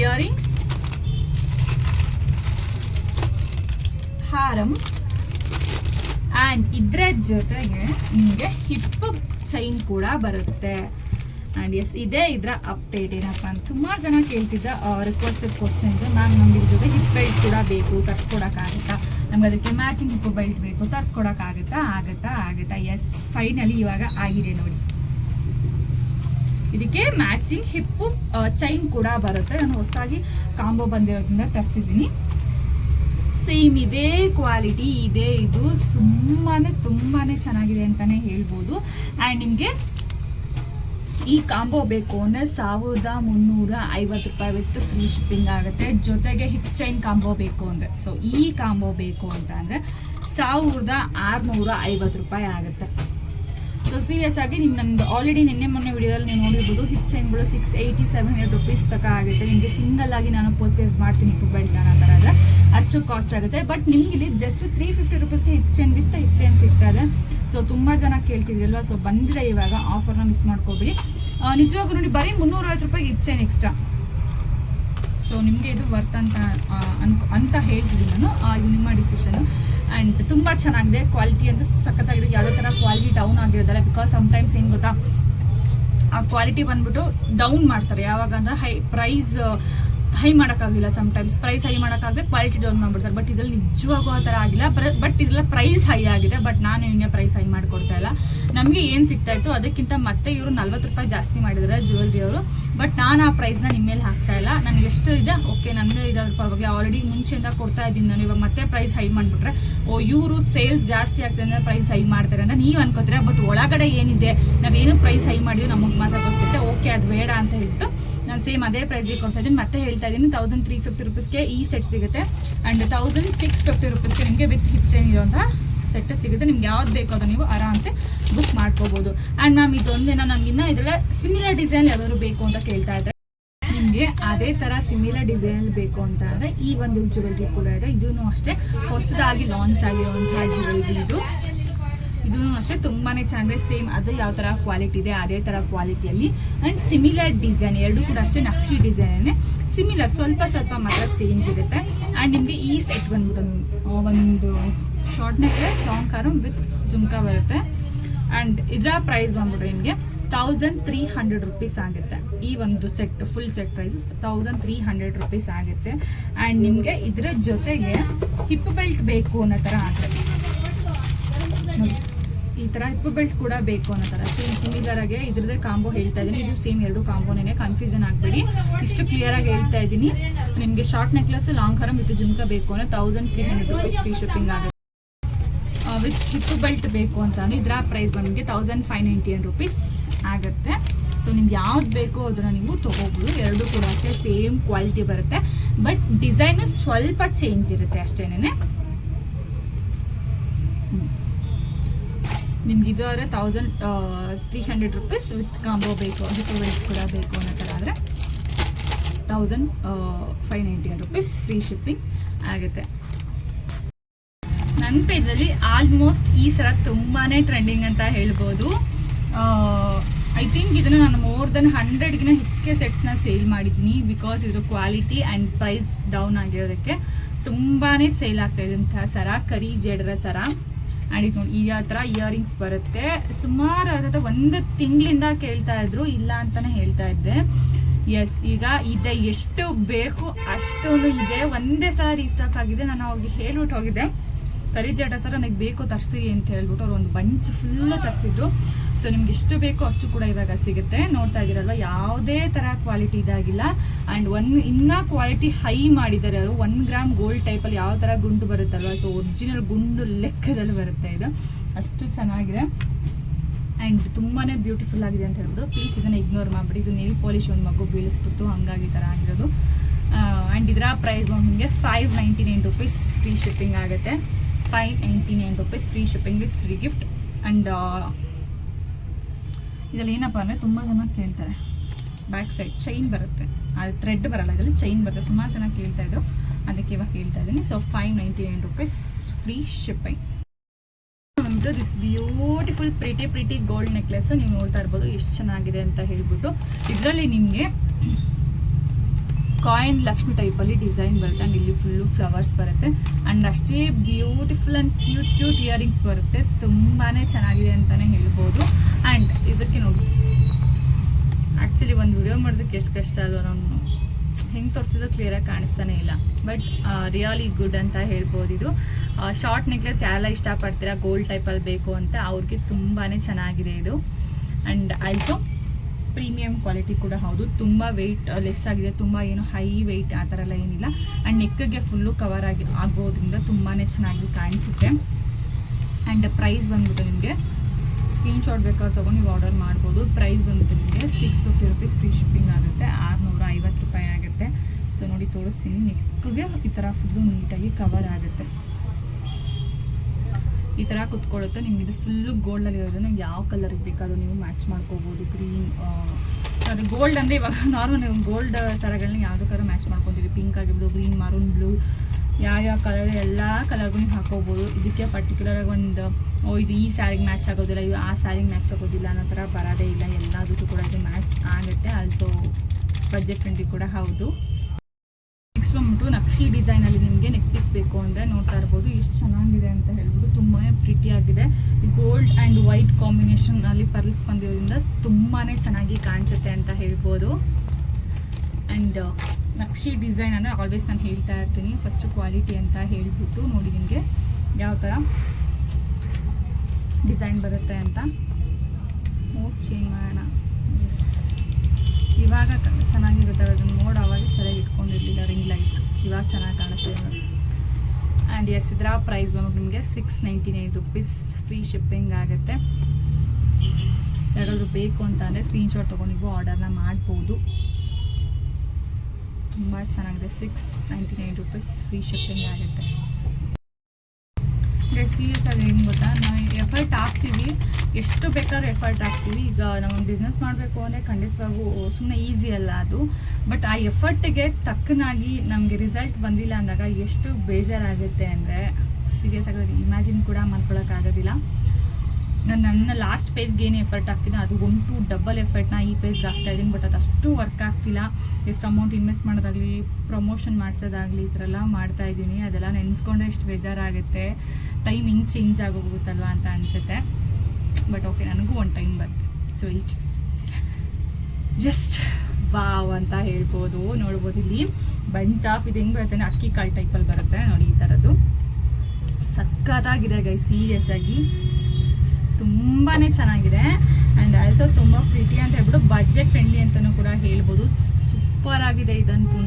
earrings haram and ಇದರ ಜೊತೆಗೆ ನಿಮಗೆ ಹಿಪ್ ಚೈನ್ ಕೂಡ ಬರುತ್ತೆ. ಆ್ಯಂಡ್ ಎಸ್ ಇದೇ ಇದರ ಅಪ್ಡೇಟ್ ಏನಪ್ಪ ಅಂತ ಸುಮಾರು ಜನ ಕೇಳ್ತಿದ್ದ ರಿಕ್ವೆಸ್ಟೆಡ್ ಕ್ವಶನ್ಸು ಮ್ಯಾಮ್ ನಮ್ಗೆ ಇದ್ರ ಜೊತೆ ಹಿಪ್ ಬೆಲ್ಟ್ ಕೂಡ ಬೇಕು ತರ್ಸ್ಕೊಡೋಕ್ಕಾಗುತ್ತಾ ನಮ್ಗೆ ಅದಕ್ಕೆ ಮ್ಯಾಚಿಂಗ್ ಹಿಪ್ ಬೆಲ್ಟ್ ಬೇಕು ತರ್ಸ್ಕೊಡೋಕ್ಕಾಗುತ್ತಾ ಆಗುತ್ತಾ? ಆಗುತ್ತಾ? ಎಸ್ ಫೈನಲಿ ಇವಾಗ ಆಗಿದೆ ನೋಡಿ. ಇದಕ್ಕೆ ಮ್ಯಾಚಿಂಗ್ ಹಿಪ್ಪು ಚೈನ್ ಕೂಡ ಬರುತ್ತೆ. ನಾನು ಹೊಸದಾಗಿ ಕಾಂಬೋ ಬಂದಿರೋದ್ರಿಂದ ತರಿಸಿದ್ದೀನಿ. ಸೇಮ್ ಇದೇ ಕ್ವಾಲಿಟಿ, ಇದೇ ಇದು. ಸುಮ್ಮನೆ ತುಂಬಾನೇ ಚೆನ್ನಾಗಿದೆ ಅಂತಾನೆ ಹೇಳ್ಬೋದು. ಆ್ಯಂಡ್ ನಿಮಗೆ ಈ ಕಾಂಬೋ ಬೇಕು ಅಂದರೆ ಸಾವಿರದ ಮುನ್ನೂರ ಐವತ್ತು ರೂಪಾಯಿ ವಿತ್ ಫ್ರೀ ಶಿಪ್ಪಿಂಗ್ ಆಗುತ್ತೆ. ಜೊತೆಗೆ ಹಿಪ್ ಚೈನ್ ಕಾಂಬೋ ಬೇಕು ಅಂದರೆ. ಸೊ ಈ ಕಾಂಬೋ ಬೇಕು ಅಂತ ಅಂದರೆ ಸಾವಿರದ ಆರುನೂರ ಐವತ್ತು ರೂಪಾಯಿ ಆಗುತ್ತೆ. ಸೊ ಸೀರಿಯಸ್ ಆಗಿ ನಿಮ್ಗೆ ನಮ್ದು ಆಲ್ರೆಡಿ ನಿನ್ನೆ ಮೊನ್ನೆ ವಿಡಿಯೋದಲ್ಲಿ ನೀವು ನೋಡಿರ್ಬೋದು hip ಚೈನ್ಗಳು six eighty seven hundred rupees ತಕ ಆಗುತ್ತೆ. ನಿಮಗೆ ಸಿಂಗಲ್ ಆಗಿ ನಾನು ಪರ್ಚೇಸ್ ಮಾಡ್ತೀನಿ ಬೆಲ್ಟ್ ಅನ್ನೋ ಥರ ಆದರೆ ಅಷ್ಟು ಕಾಸ್ಟ್ ಆಗುತ್ತೆ. ಬಟ್ ನಿಮ್ಗೆ ಇಲ್ಲಿ just three fifty ರುಪೀಸ್ಗೆ hip chain with hip chain ಸಿಗ್ತಾ ಇದೆ. ಸೊ ತುಂಬ ಜನ ಕೇಳ್ತಿದ್ರಲ್ವ? ಸೊ ಬಂದಿದೆ ಇವಾಗ. ಆಫರ್ನ ಮಿಸ್ ಮಾಡ್ಕೋಬಿಡಿ. ನಿಜವಾಗೂ ನೋಡಿ, ಬರೀ ಮುನ್ನೂರೈವತ್ತು ರೂಪಾಯಿಗೆ ಹಿಪ್ ಚೈನ್ ಎಕ್ಸ್ಟ್ರಾ ಸೊ ನಿಮಗೆ ಇದು ವರ್ತ್ ಅಂತ ಅನ್ಕೊ, ಅಂತ ಹೇಳ್ತೀನಿ ನಾನು ಇದು ನಿಮ್ಮ ಡಿಸಿಷನ್ ಆ್ಯಂಡ್ ತುಂಬ ಚೆನ್ನಾಗಿದೆ. ಕ್ವಾಲಿಟಿ ಅಂತ ಸಖತ್ತಾಗಿದೆ. ಯಾವುದೇ ಥರ ಕ್ವಾಲಿಟಿ ಡೌನ್ ಆಗಿರೋದಲ್ಲ ಬಿಕಾಸ್ ಸಮ್ಟೈಮ್ಸ್ ಏನು ಗೊತ್ತಾ? ಆ ಕ್ವಾಲಿಟಿ ಬಂದ್ಬಿಟ್ಟು ಡೌನ್ ಮಾಡ್ತಾರೆ. ಯಾವಾಗ ಅಂದ್ರೆ ಹೈ ಪ್ರೈಸ್ ಹೈ ಮಾಡೋಕ್ಕಾಗಿಲ್ಲ ಸಮ್ಟೈಮ್ಸ್ ಪ್ರೈಸ್ ಹೈ ಮಾಡೋಕ್ಕಾಗದೆ ಕ್ವಾಲಿಟಿ ಡೌನ್ ಮಾಡಿಬಿಡ್ತಾರೆ. ಬಟ್ ಇದ್ರಲ್ಲಿ ನಿಜವಾಗೂ ಆ ಥರ ಆಗಿಲ್ಲ. ಬಟ್ ಇದೆಲ್ಲ ಪ್ರೈಸ್ ಹೈ ಆಗಿದೆ. ಬಟ್ ನಾನು ಇನ್ನೇ ಪ್ರೈಸ್ ಹೈ ಮಾಡಿಕೊಡ್ತಾ ಇಲ್ಲ. ನಮಗೆ ಏನು ಸಿಗ್ತಾ ಇತ್ತು? ಅದಕ್ಕಿಂತ ಮತ್ತೆ ಇವರು ನಲ್ವತ್ತು ರೂಪಾಯಿ ಜಾಸ್ತಿ ಮಾಡಿದ್ದಾರೆ ಜ್ಯುವೆಲ್ರಿ ಅವರು. ಬಟ್ ನಾನು ಆ ಪ್ರೈಸ್ನ ನಿಮ್ಮ ಮೇಲೆ ಹಾಕ್ತಾ ಇಲ್ಲ. ನನಗೆ ಎಷ್ಟು ಇದೆ? ಓಕೆ ನನ್ನದೇ ಇದಾದ್ರು ಪರವಾಗಿ ಆಲ್ರೆಡಿ ಮುಂಚೆಯಿಂದ ಕೊಡ್ತಾ ಇದ್ದೀನಿ ನಾನು. ಇವಾಗ ಮತ್ತೆ ಪ್ರೈಸ್ ಹೈ ಮಾಡಿಬಿಟ್ರೆ, ಓ, ಇವರು ಸೇಲ್ಸ್ ಜಾಸ್ತಿ ಆಗ್ತದೆ ಅಂದರೆ ಪ್ರೈಸ್ ಹೈ ಮಾಡ್ತಾರೆ ಅಂತ ನೀವು ಅನ್ಕೋತೀರ? ಬಟ್ ಒಳಗಡೆ ಏನಿದೆ? ನಾವೇನು ಪ್ರೈಸ್ ಹೈ ಮಾಡಿದ್ವಿ, ನಮಗೆ ಮಾತ್ರ ಗೊತ್ತಿರುತ್ತೆ ಓಕೆ ಅದು ಬೇಡ ಅಂತ ಹೇಳ್ಬಿಟ್ಟು ನಾನು ಸೇಮ್ ಅದೇ ಪ್ರೈಸಿಗೆ ಕೊಡ್ತಾ ಇದ್ದೀನಿ. ಮತ್ತೆ ಹೇಳ್ತಾ ಇದ್ದೀನಿ ತೌಸಂಡ್ ತ್ರೀ ಫಿಫ್ಟಿ ರುಪೀಸ್ಗೆ ಈ ಸೆಟ್ ಸಿಗುತ್ತೆ. ಆ್ಯಂಡ್ ತೌಸಂಡ್ ಸಿಕ್ಸ್ ಫಿಫ್ಟಿ ರುಪೀಸ್ಗೆ ನಿಮಗೆ ವಿತ್ ಹಿಪ್ ಚೈನ್ ಇರೋಂಥ ಸೆಟ್ ಸಿಗುತ್ತೆ. ನಿಮ್ಗೆ ಯಾವ್ದು ಬೇಕೋ ಅದು ನೀವು ಆರಾಮ್ಸೆ ಬುಕ್ ಮಾಡ್ಕೋಬೋದು. ಆ್ಯಂಡ್ ಮ್ಯಾಮ್ ಇದೊಂದೇನ? ನಮಗಿನ್ನ ಇದೆಲ್ಲ ಸಿಮಿಲರ್ ಡಿಸೈನ್ ಯಾವ್ದಾದ್ರು ಬೇಕು ಅಂತ ಕೇಳ್ತಾ ಇದ್ದಾರೆ ನಿಮಗೆ ಅದೇ ಥರ ಸಿಮಿಲರ್ ಡಿಸೈನ್ ಬೇಕು ಅಂತ ಅಂದರೆ ಈ ಒಂದು ಜ್ಯುವೆಲ್ರಿ ಕೂಡ ಇದೆ. ಇದೂ ಅಷ್ಟೇ ಹೊಸದಾಗಿ ಲಾಂಚ್ ಆಗಿರುವಂತಹ ಜ್ಯುವೆಲ್ರಿ ಇದು. ಇದೂ ಅಷ್ಟೇ ತುಂಬಾನೇ ಚೆನ್ನಾಗಿದೆ. ಸೇಮ್ ಅದು ಯಾವ ಥರ ಕ್ವಾಲಿಟಿ ಇದೆ, ಅದೇ ಥರ ಕ್ವಾಲಿಟಿಯಲ್ಲಿ ಆ್ಯಂಡ್ ಸಿಮಿಲರ್ ಡಿಸೈನ್ ಎರಡು ಕೂಡ ಅಷ್ಟೇ ನಕ್ಷಿ ಡಿಸೈನೇ ಸಿಮಿಲರ್ ಸ್ವಲ್ಪ ಸ್ವಲ್ಪ ಮಾತ್ರ ಚೇಂಜ್ ಇರುತ್ತೆ. ಆ್ಯಂಡ್ ನಿಮಗೆ ಈ ಸೆಟ್ ಬಂದ್ಬಿಟ್ಟು ಒಂದು short necklace long haram with jhumka ಬರುತ್ತೆ. ಆ್ಯಂಡ್ ಇದರ ಪ್ರೈಸ್ ಬಂದ್ಬಿಟ್ಟು ನಿಮಗೆ ತೌಸಂಡ್ ತ್ರೀ ಹಂಡ್ರೆಡ್ ರುಪೀಸ್ ಆಗುತ್ತೆ. ಈ ಒಂದು set full set price thousand three hundred rupees ಆಗುತ್ತೆ. ಆ್ಯಂಡ್ ನಿಮಗೆ ಇದರ ಜೊತೆಗೆ ಹಿಪ್ ಬೆಲ್ಟ್ ಬೇಕು ಅನ್ನೋ ಥರ ಆಗುತ್ತೆ. ಈ ತರ ಹಿಪ್ ಬೆಲ್ಟ್ ಕೂಡ ಬೇಕು ಅನ್ನೋ ತರ. ಸೇಮ್ ಸಿಮಿಲರ್ ಆಗಿ ಇದ್ರದ್ದೇ ಕಾಂಬೋ ಹೇಳ್ತಾ ಇದ್ದೀನಿ ಇದು ಸೇಮ್ ಎರಡು ಕಾಂಬೋನೇ ಕನ್ಫ್ಯೂಷನ್ ಆಗಬೇಡಿ. ಇಷ್ಟು ಕ್ಲಿಯರ್ ಆಗಿ ಹೇಳ್ತಾ ಇದ್ದೀನಿ ನಿಮಗೆ short necklace long haram with jhumka ಬೇಕು ಅಂದ್ರೆ thousand three hundred rupees free shipping ಆಗುತ್ತೆ. ವಿತ್ ಹಿಪ್ ಬೆಲ್ಟ್ ಬೇಕು ಅಂತ ಅಂದ್ರೆ ಇದರ ಪ್ರೈಸ್ ಬಂದ್ಬಿಟ್ಟು ತೌಸಂಡ್ ಫೈವ್ ನೈಂಟಿ ರುಪೀಸ್ ಆಗುತ್ತೆ. ಸೊ ನಿಮ್ಗೆ ಯಾವ್ದು ಬೇಕೋ ಅದನ್ನು ನೀವು ತಗೋಬೋದು. ಎರಡು ಕೂಡ ಅಷ್ಟೇ ಸೇಮ್ ಕ್ವಾಲಿಟಿ ಬರುತ್ತೆ. ಬಟ್ ಡಿಸೈನ್ ಸ್ವಲ್ಪ ಚೇಂಜ್ ಇರುತ್ತೆ ಅಷ್ಟೇನೆ ನಿಮ್ಗೆ ಇದು ಆದರೆ thousand three hundred rupees with combo ಬೇಕು. ಅದಕ್ಕೆ ವೈಸ್ ಕೂಡ ಬೇಕು ಅನ್ನೋ ಥರ ಆದರೆ thousand five ninety rupees free shipping ಆಗುತ್ತೆ. ನನ್ನ ಪೇಜಲ್ಲಿ ಆಲ್ಮೋಸ್ಟ್ ಈ ಸಲ ತುಂಬಾ ಟ್ರೆಂಡಿಂಗ್ ಅಂತ ಹೇಳ್ಬೋದು. ಐ ಥಿಂಕ್ ಇದನ್ನು ನಾನು ಮೋರ್ ದೆನ್ ಹಂಡ್ರೆಡ್ಗಿನ ಹೆಚ್ಚಿಗೆ ಸೆಟ್ಸ್ನ ಸೇಲ್ ಮಾಡಿದ್ದೀನಿ ಬಿಕಾಸ್ ಇದ್ರ ಕ್ವಾಲಿಟಿ ಆ್ಯಂಡ್ ಪ್ರೈಸ್ ಡೌನ್ ಆಗಿರೋದಕ್ಕೆ ತುಂಬಾ ಸೇಲ್ ಆಗ್ತಾ ಇದ್ದಂತಹ ಸರ ಕರಿ ಜಡರ ಸರ. ಆ್ಯಂಡ್ ಇದು ಈ ಥರ ಇಯರಿಂಗ್ಸ್ ಬರುತ್ತೆ. ಸುಮಾರು ಅದಾದ ಒಂದು ತಿಂಗಳಿಂದ ಕೇಳ್ತಾ ಇದ್ರು, ಇಲ್ಲ ಅಂತಾನೆ ಹೇಳ್ತಾ ಇದ್ದೆ. ಎಸ್ ಈಗ ಇದೆ, ಎಷ್ಟು ಬೇಕು ಅಷ್ಟೊಂದು ಇದೆ. ಒಂದೇ ಸಾರಿ ರೀಸ್ಟಾಕ್ ಆಗಿದೆ. ನಾನು ಅವ್ರಿಗೆ ಹೇಳ್ಬಿಟ್ಟು ಹೋಗಿದ್ದೆ. ಕರಿ ಜಟ ಸರ್, ನನಗೆ ಬೇಕು ತರಿಸಿ ಅಂತ ಹೇಳ್ಬಿಟ್ಟು ಅವ್ರು ಒಂದು ಬಂಚ್ ಫುಲ್ಲು ತರಿಸಿದ್ರು. ಸೊ ನಿಮ್ಗೆ ಎಷ್ಟು ಬೇಕೋ ಅಷ್ಟು ಕೂಡ ಇವಾಗ ಸಿಗುತ್ತೆ. ನೋಡ್ತಾ ಇದ್ದೀರಲ್ವ? ಯಾವುದೇ ಥರ ಕ್ವಾಲಿಟಿ ಇದಾಗಿಲ್ಲ. ಆ್ಯಂಡ್ ಒನ್ ಇನ್ನೂ ಕ್ವಾಲಿಟಿ ಹೈ ಮಾಡಿದ್ದಾರೆ ಅವರು ಒನ್ ಗ್ರಾಮ್ ಗೋಲ್ಡ್ ಟೈಪಲ್ಲಿ ಯಾವ ಥರ ಗುಂಡು ಬರುತ್ತಲ್ವ? ಸೊ ಒರಿಜಿನಲ್ ಗುಂಡು ಲೆಕ್ಕದಲ್ಲಿ ಬರುತ್ತೆ ಇದು. ಅಷ್ಟು ಚೆನ್ನಾಗಿದೆ. ಆ್ಯಂಡ್ ತುಂಬಾ ಬ್ಯೂಟಿಫುಲ್ ಆಗಿದೆ ಅಂತ ಹೇಳ್ಬೋದು. ಪ್ಲೀಸ್ ಇದನ್ನು ಇಗ್ನೋರ್ ಮಾಡಿಬಿಡಿ. ಇದು ನೀಲ್ ಪಾಲಿಶ್ ಒಂದು ಮಗು ಬೀಳಿಸ್ಬಿಟ್ಟು ಹಂಗಾಗಿ ಥರ ಆಗಿರೋದು. ಆ್ಯಂಡ್ ಇದರ ಪ್ರೈಸ್ ನಿಮಗೆ five ninety nine rupees free shipping ಆಗುತ್ತೆ. Five ninety nine rupees free shipping with free gift and ಇದರಲ್ಲಿ ಏನಪ್ಪ ಅಂದರೆ ತುಂಬ ಜನ ಕೇಳ್ತಾರೆ. ಬ್ಯಾಕ್ ಸೈಡ್ ಚೈನ್ ಬರುತ್ತೆ. ಅದು ಥ್ರೆಡ್ ಬರಲ್ಲ, ಇದರಲ್ಲಿ ಚೈನ್ ಬರುತ್ತೆ. ಸುಮಾರು ಜನ ಕೇಳ್ತಾ ಇದ್ರು. ಅದಕ್ಕೆ ಇವಾಗ ಹೇಳ್ತಾ ಇದ್ದೀನಿ. So five ninety nine rupees free shipping ಒಂದು this beautiful pretty pretty gold necklace ನೀವು ನೋಡ್ತಾ ಇರ್ಬೋದು. ಎಷ್ಟು ಚೆನ್ನಾಗಿದೆ ಅಂತ ಹೇಳ್ಬಿಟ್ಟು. ಇದರಲ್ಲಿ ನಿಮಗೆ ಕಾಯಿನ್ ಲಕ್ಷ್ಮಿ ಟೈಪಲ್ಲಿ ಡಿಸೈನ್ ಬರುತ್ತೆ. ಆ್ಯಂಡ್ ಇಲ್ಲಿ ಫುಲ್ಲು ಫ್ಲವರ್ಸ್ ಬರುತ್ತೆ. ಆ್ಯಂಡ್ ಅಷ್ಟೇ beautiful and cute cute earrings ಬರುತ್ತೆ. ತುಂಬಾ ಚೆನ್ನಾಗಿದೆ ಅಂತಲೇ ಹೇಳ್ಬೋದು. ಆ್ಯಂಡ್ ಇದಕ್ಕೆ ನೋಡಿ ಆ್ಯಕ್ಚುಲಿ ಒಂದು ವಿಡಿಯೋ ಮಾಡೋದಕ್ಕೆ ಎಷ್ಟು ಕಷ್ಟ ಅಲ್ವಾ ನಾನು. ಹೆಂಗೆ ತೋರಿಸಿದ್ರು ಕ್ಲಿಯರಾಗಿ ಕಾಣಿಸ್ತಾನೆ ಇಲ್ಲ. ಬಟ್ ರಿಯಲಿ ಗುಡ್ ಅಂತ ಹೇಳ್ಬೋದು ಇದು. ಶಾರ್ಟ್ ನೆಕ್ಲೆಸ್ ಯಾರೆಲ್ಲ ಇಷ್ಟಪಡ್ತೀರಾ ಗೋಲ್ಡ್ ಟೈಪಲ್ಲಿ ಬೇಕು ಅಂತ ಅವ್ರಿಗೆ ತುಂಬಾ ಚೆನ್ನಾಗಿದೆ ಇದು. ಆ್ಯಂಡ್ ಆಲ್ಸೋ ಪ್ರೀಮಿಯಂ ಕ್ವಾಲಿಟಿ ಕೂಡ ಹೌದು. ತುಂಬ ವೆಯ್ಟ್ ಲೆಸ್ ಆಗಿದೆ. ತುಂಬ ಏನು ಹೈ ವೆಯ್ಟ್ ಆ ಥರ ಎಲ್ಲ ಏನಿಲ್ಲ. ಆ್ಯಂಡ್ ನೆಕ್ಗೆ ಫುಲ್ಲು ಕವರ್ ಆಗಿ ಆಗೋದ್ರಿಂದ ತುಂಬಾ ಚೆನ್ನಾಗಿ ಕಾಣಿಸುತ್ತೆ. ಆ್ಯಂಡ್ ಪ್ರೈಸ್ ಬಂದ್ಬಿಟ್ಟು ನಿಮಗೆ ಸ್ಕ್ರೀನ್ಶಾಟ್ ಬೇಕಾದ್ರೆ ತೊಗೊಂಡು ನೀವು ಆರ್ಡರ್ ಮಾಡ್ಬೋದು. ಪ್ರೈಸ್ ಬಂದ್ಬಿಟ್ಟು ನಿಮಗೆ six fifty rupees free shipping ಆಗುತ್ತೆ. ಆರುನೂರ ಐವತ್ತು ರೂಪಾಯಿ ಆಗುತ್ತೆ. ಸೊ ನೋಡಿ ತೋರಿಸ್ತೀನಿ. ನೆಕ್ಗೆ ಈ ಥರ ಫುಲ್ಲು ನೀಟಾಗಿ ಕವರ್ ಆಗುತ್ತೆ. ಈ ಥರ ಕುತ್ಕೊಳ್ಳುತ್ತೆ. ನಿಮ್ಗೆ ಇದು ಫುಲ್ಲು ಗೋಲ್ಡಲ್ಲಿ ಇರೋದನ್ನ ಯಾವ ಕಲರ್ಗೆ ಬೇಕಾದ್ರೂ ನೀವು ಮ್ಯಾಚ್ ಮಾಡ್ಕೋಬೋದು. ಗ್ರೀನ್ ಅದು ಗೋಲ್ಡ್ ಅಂದರೆ ಇವಾಗ ನಾರ್ಮಲ್ ನೀವು ಗೋಲ್ಡ್ ಥರಗಳನ್ನ ಯಾವುದಕ್ಕಾದ್ರೂ ಮ್ಯಾಚ್ ಮಾಡ್ಕೊತೀವಿ. ಪಿಂಕ್ ಆಗಿರ್ಬೋದು ಗ್ರೀನ್ ಮರೂನ್ ಬ್ಲೂ ಯಾವ್ಯಾವ ಕಲರ್ ಎಲ್ಲ ಕಲರ್ಗೂ ನೀವು ಹಾಕೋಬೋದು. ಇದಕ್ಕೆ ಪರ್ಟಿಕ್ಯುಲರ್ ಆಗಿ ಒಂದು, ಓ, ಇದು ಈ ಸ್ಯಾರಿಗೆ ಮ್ಯಾಚ್ ಆಗೋದಿಲ್ಲ, ಇದು ಆ ಸ್ಯಾರಿಗೆ ಮ್ಯಾಚ್ ಆಗೋದಿಲ್ಲ ಅನ್ನೋ ಥರ ಬರೋದೇ ಇಲ್ಲ. ಎಲ್ಲದಕ್ಕೂ ಕೂಡ ಇದು ಮ್ಯಾಚ್ ಆಗುತ್ತೆ. ಆಲ್ಸೋ ಬಜೆಟ್ ಫ್ರೆಂಡ್ಲಿ ಕೂಡ ಹೌದು. ನೆಕ್ಸ್ಟ್ ಬಂದ್ಬಿಟ್ಟು ನಕ್ಷಿ ಡಿಸೈನಲ್ಲಿ ನಿಮಗೆ ನೆಕ್ ಪೀಸ್ ಬೇಕು ಅಂದರೆ ನೋಡ್ತಾ ಇರ್ಬೋದು. ಎಷ್ಟು ಚೆನ್ನಾಗಿದೆ ಅಂತ ಆಗಿದೆ ಗೋಲ್ಡ್ ಆ್ಯಂಡ್ ವೈಟ್ ಕಾಂಬಿನೇಷನ್ ಅಲ್ಲಿ ಪರ್ಲ್ಸ್ ಬಂದಿರೋದ್ರಿಂದ ತುಂಬಾ ಚೆನ್ನಾಗಿ ಕಾಣಿಸುತ್ತೆ ಅಂತ ಹೇಳ್ಬೋದು. ಆ್ಯಂಡ್ ನಕ್ಷಿ ಡಿಸೈನ್ ಅಂದರೆ ಆಲ್ವೇಸ್ ನಾನು ಹೇಳ್ತಾ ಇರ್ತೀನಿ. ಫಸ್ಟ್ ಕ್ವಾಲಿಟಿ ಅಂತ ಹೇಳಿಬಿಟ್ಟು ನೋಡಿ ನಿಮಗೆ ಯಾವ ಥರ ಡಿಸೈನ್ ಬರುತ್ತೆ ಅಂತ. ಮೋಡ್ ಚೇಂಜ್ ಮಾಡೋಣ. ಇವಾಗ ಚೆನ್ನಾಗಿರುತ್ತೆ. ಚೆನ್ನಾಗಿ ಗೊತ್ತಾಗುತ್ತೆ ಮೋಡ್ ಆವಾಗ ಸರಿಯಾಗಿ ಇಟ್ಕೊಂಡಿರಲಿಲ್ಲ ರಿಂಗ್ ಲೈಟ್ ಇವಾಗ ಚೆನ್ನಾಗಿ ಕಾಣಿಸ್ತಿದೆ ಆ್ಯಂಡ್ ಎಸ್ ಇದರ ಪ್ರೈಸ್ ಬಂದ್ಬಿಟ್ಟು ನಿಮಗೆ six ninety nine rupees free shipping ಆಗುತ್ತೆ. ಯಾರಾದರೂ ಬೇಕು ಅಂತ ಅಂದರೆ ಸ್ಕ್ರೀನ್ಶಾಟ್ ತೊಗೊಂಡು ನೀವು ಆರ್ಡರ್ನ ಮಾಡ್ಬೋದು. ತುಂಬ ಚೆನ್ನಾಗಿದೆ. Six ninety nine rupees free shipping ಆಗುತ್ತೆ. ಸೀರಿಯಸ್ ಆಗಿ ಏನು ಗೊತ್ತಾ? ನಾವು ಎಫರ್ಟ್ ಹಾಕ್ತೀವಿ. ಎಷ್ಟು ಬೇಕಾದ್ರೂ ಎಫರ್ಟ್ ಹಾಕ್ತೀವಿ. ಈಗ ನಾವು ಬಿಸ್ನೆಸ್ ಮಾಡಬೇಕು ಅಂದರೆ ಖಂಡಿತವಾಗೂ ಸುಮ್ಮನೆ ಈಸಿ ಅಲ್ಲ ಅದು. ಬಟ್ ಆ ಎಫರ್ಟಿಗೆ ತಕ್ಕನಾಗಿ ನಮಗೆ ರಿಸಲ್ಟ್ ಬಂದಿಲ್ಲ ಅಂದಾಗ ಎಷ್ಟು ಬೇಜಾರಾಗುತ್ತೆ ಅಂದರೆ ಸೀರಿಯಸ್ ಆಗಿ ಇಮ್ಯಾಜಿನ್ ಕೂಡ ಮಾಡ್ಕೊಳಕ್ಕಾಗೋದಿಲ್ಲ ನಾನು ನನ್ನ ಲಾಸ್ಟ್ ಪೇಜ್ಗೆ ಏನು ಎಫರ್ಟ್ ಹಾಕ್ತೀನಿ ಅದು ಒನ್ ಟು ಡಬಲ್ ಎಫರ್ಟ್ನ ಈ ಪೇಜ್ಗೆ ಹಾಕ್ತಾ ಇದ್ದೀನಿ ಬಟ್ ಅದು ಅಷ್ಟು ವರ್ಕ್ ಆಗ್ತಿಲ್ಲ. ಎಷ್ಟು ಅಮೌಂಟ್ ಇನ್ವೆಸ್ಟ್ ಮಾಡೋದಾಗಲಿ ಪ್ರಮೋಷನ್ ಮಾಡಿಸೋದಾಗಲಿ ಈ ಥರ ಎಲ್ಲ ಮಾಡ್ತಾ ಇದ್ದೀನಿ. ಅದೆಲ್ಲ ನೆನೆಸ್ಕೊಂಡ್ರೆ ಎಷ್ಟು ಬೇಜಾರಾಗುತ್ತೆ. ಟೈಮ್ ಹಿಂಗೆ ಚೇಂಜ್ ಆಗೋಗುತ್ತಲ್ವಾ ಅಂತ ಅನಿಸುತ್ತೆ. ಬಟ್ ಓಕೆ ನನಗೂ ಒಂದು ಟೈಮ್ ಬರುತ್ತೆ ಸೊ ಈಚ್ ಜಸ್ಟ್ ವಾವ್ ಅಂತ ಹೇಳ್ಬೋದು. ನೋಡ್ಬೋದು ಇಲ್ಲಿ. ಬಂಚ್ ಆಫ್ ಇದು ಹೆಂಗೆ ಬರುತ್ತೆ? ಅಕ್ಕಿ ಕಾಳು ಟೈಪಲ್ಲಿ ಬರುತ್ತೆ. ನೋಡಿ ಈ ಥರದ್ದು. ಸಕ್ಕತ್ತಾಗಿದೆ ಗೈ ಸೀರಿಯಸ್ ಆಗಿ. ತುಂಬಾ ಚೆನ್ನಾಗಿದೆ. ಆ್ಯಂಡ್ ಆಲ್ಸೋ ತುಂಬ ಪ್ರಿಟಿ ಅಂತ ಹೇಳ್ಬಿಟ್ಟು ಬಜೆಟ್ ಫ್ರೆಂಡ್ಲಿ ಅಂತಲೂ ಕೂಡ ಹೇಳ್ಬೋದು. ಸೂಪರ್ ಆಗಿದೆ ಇದಂತೂ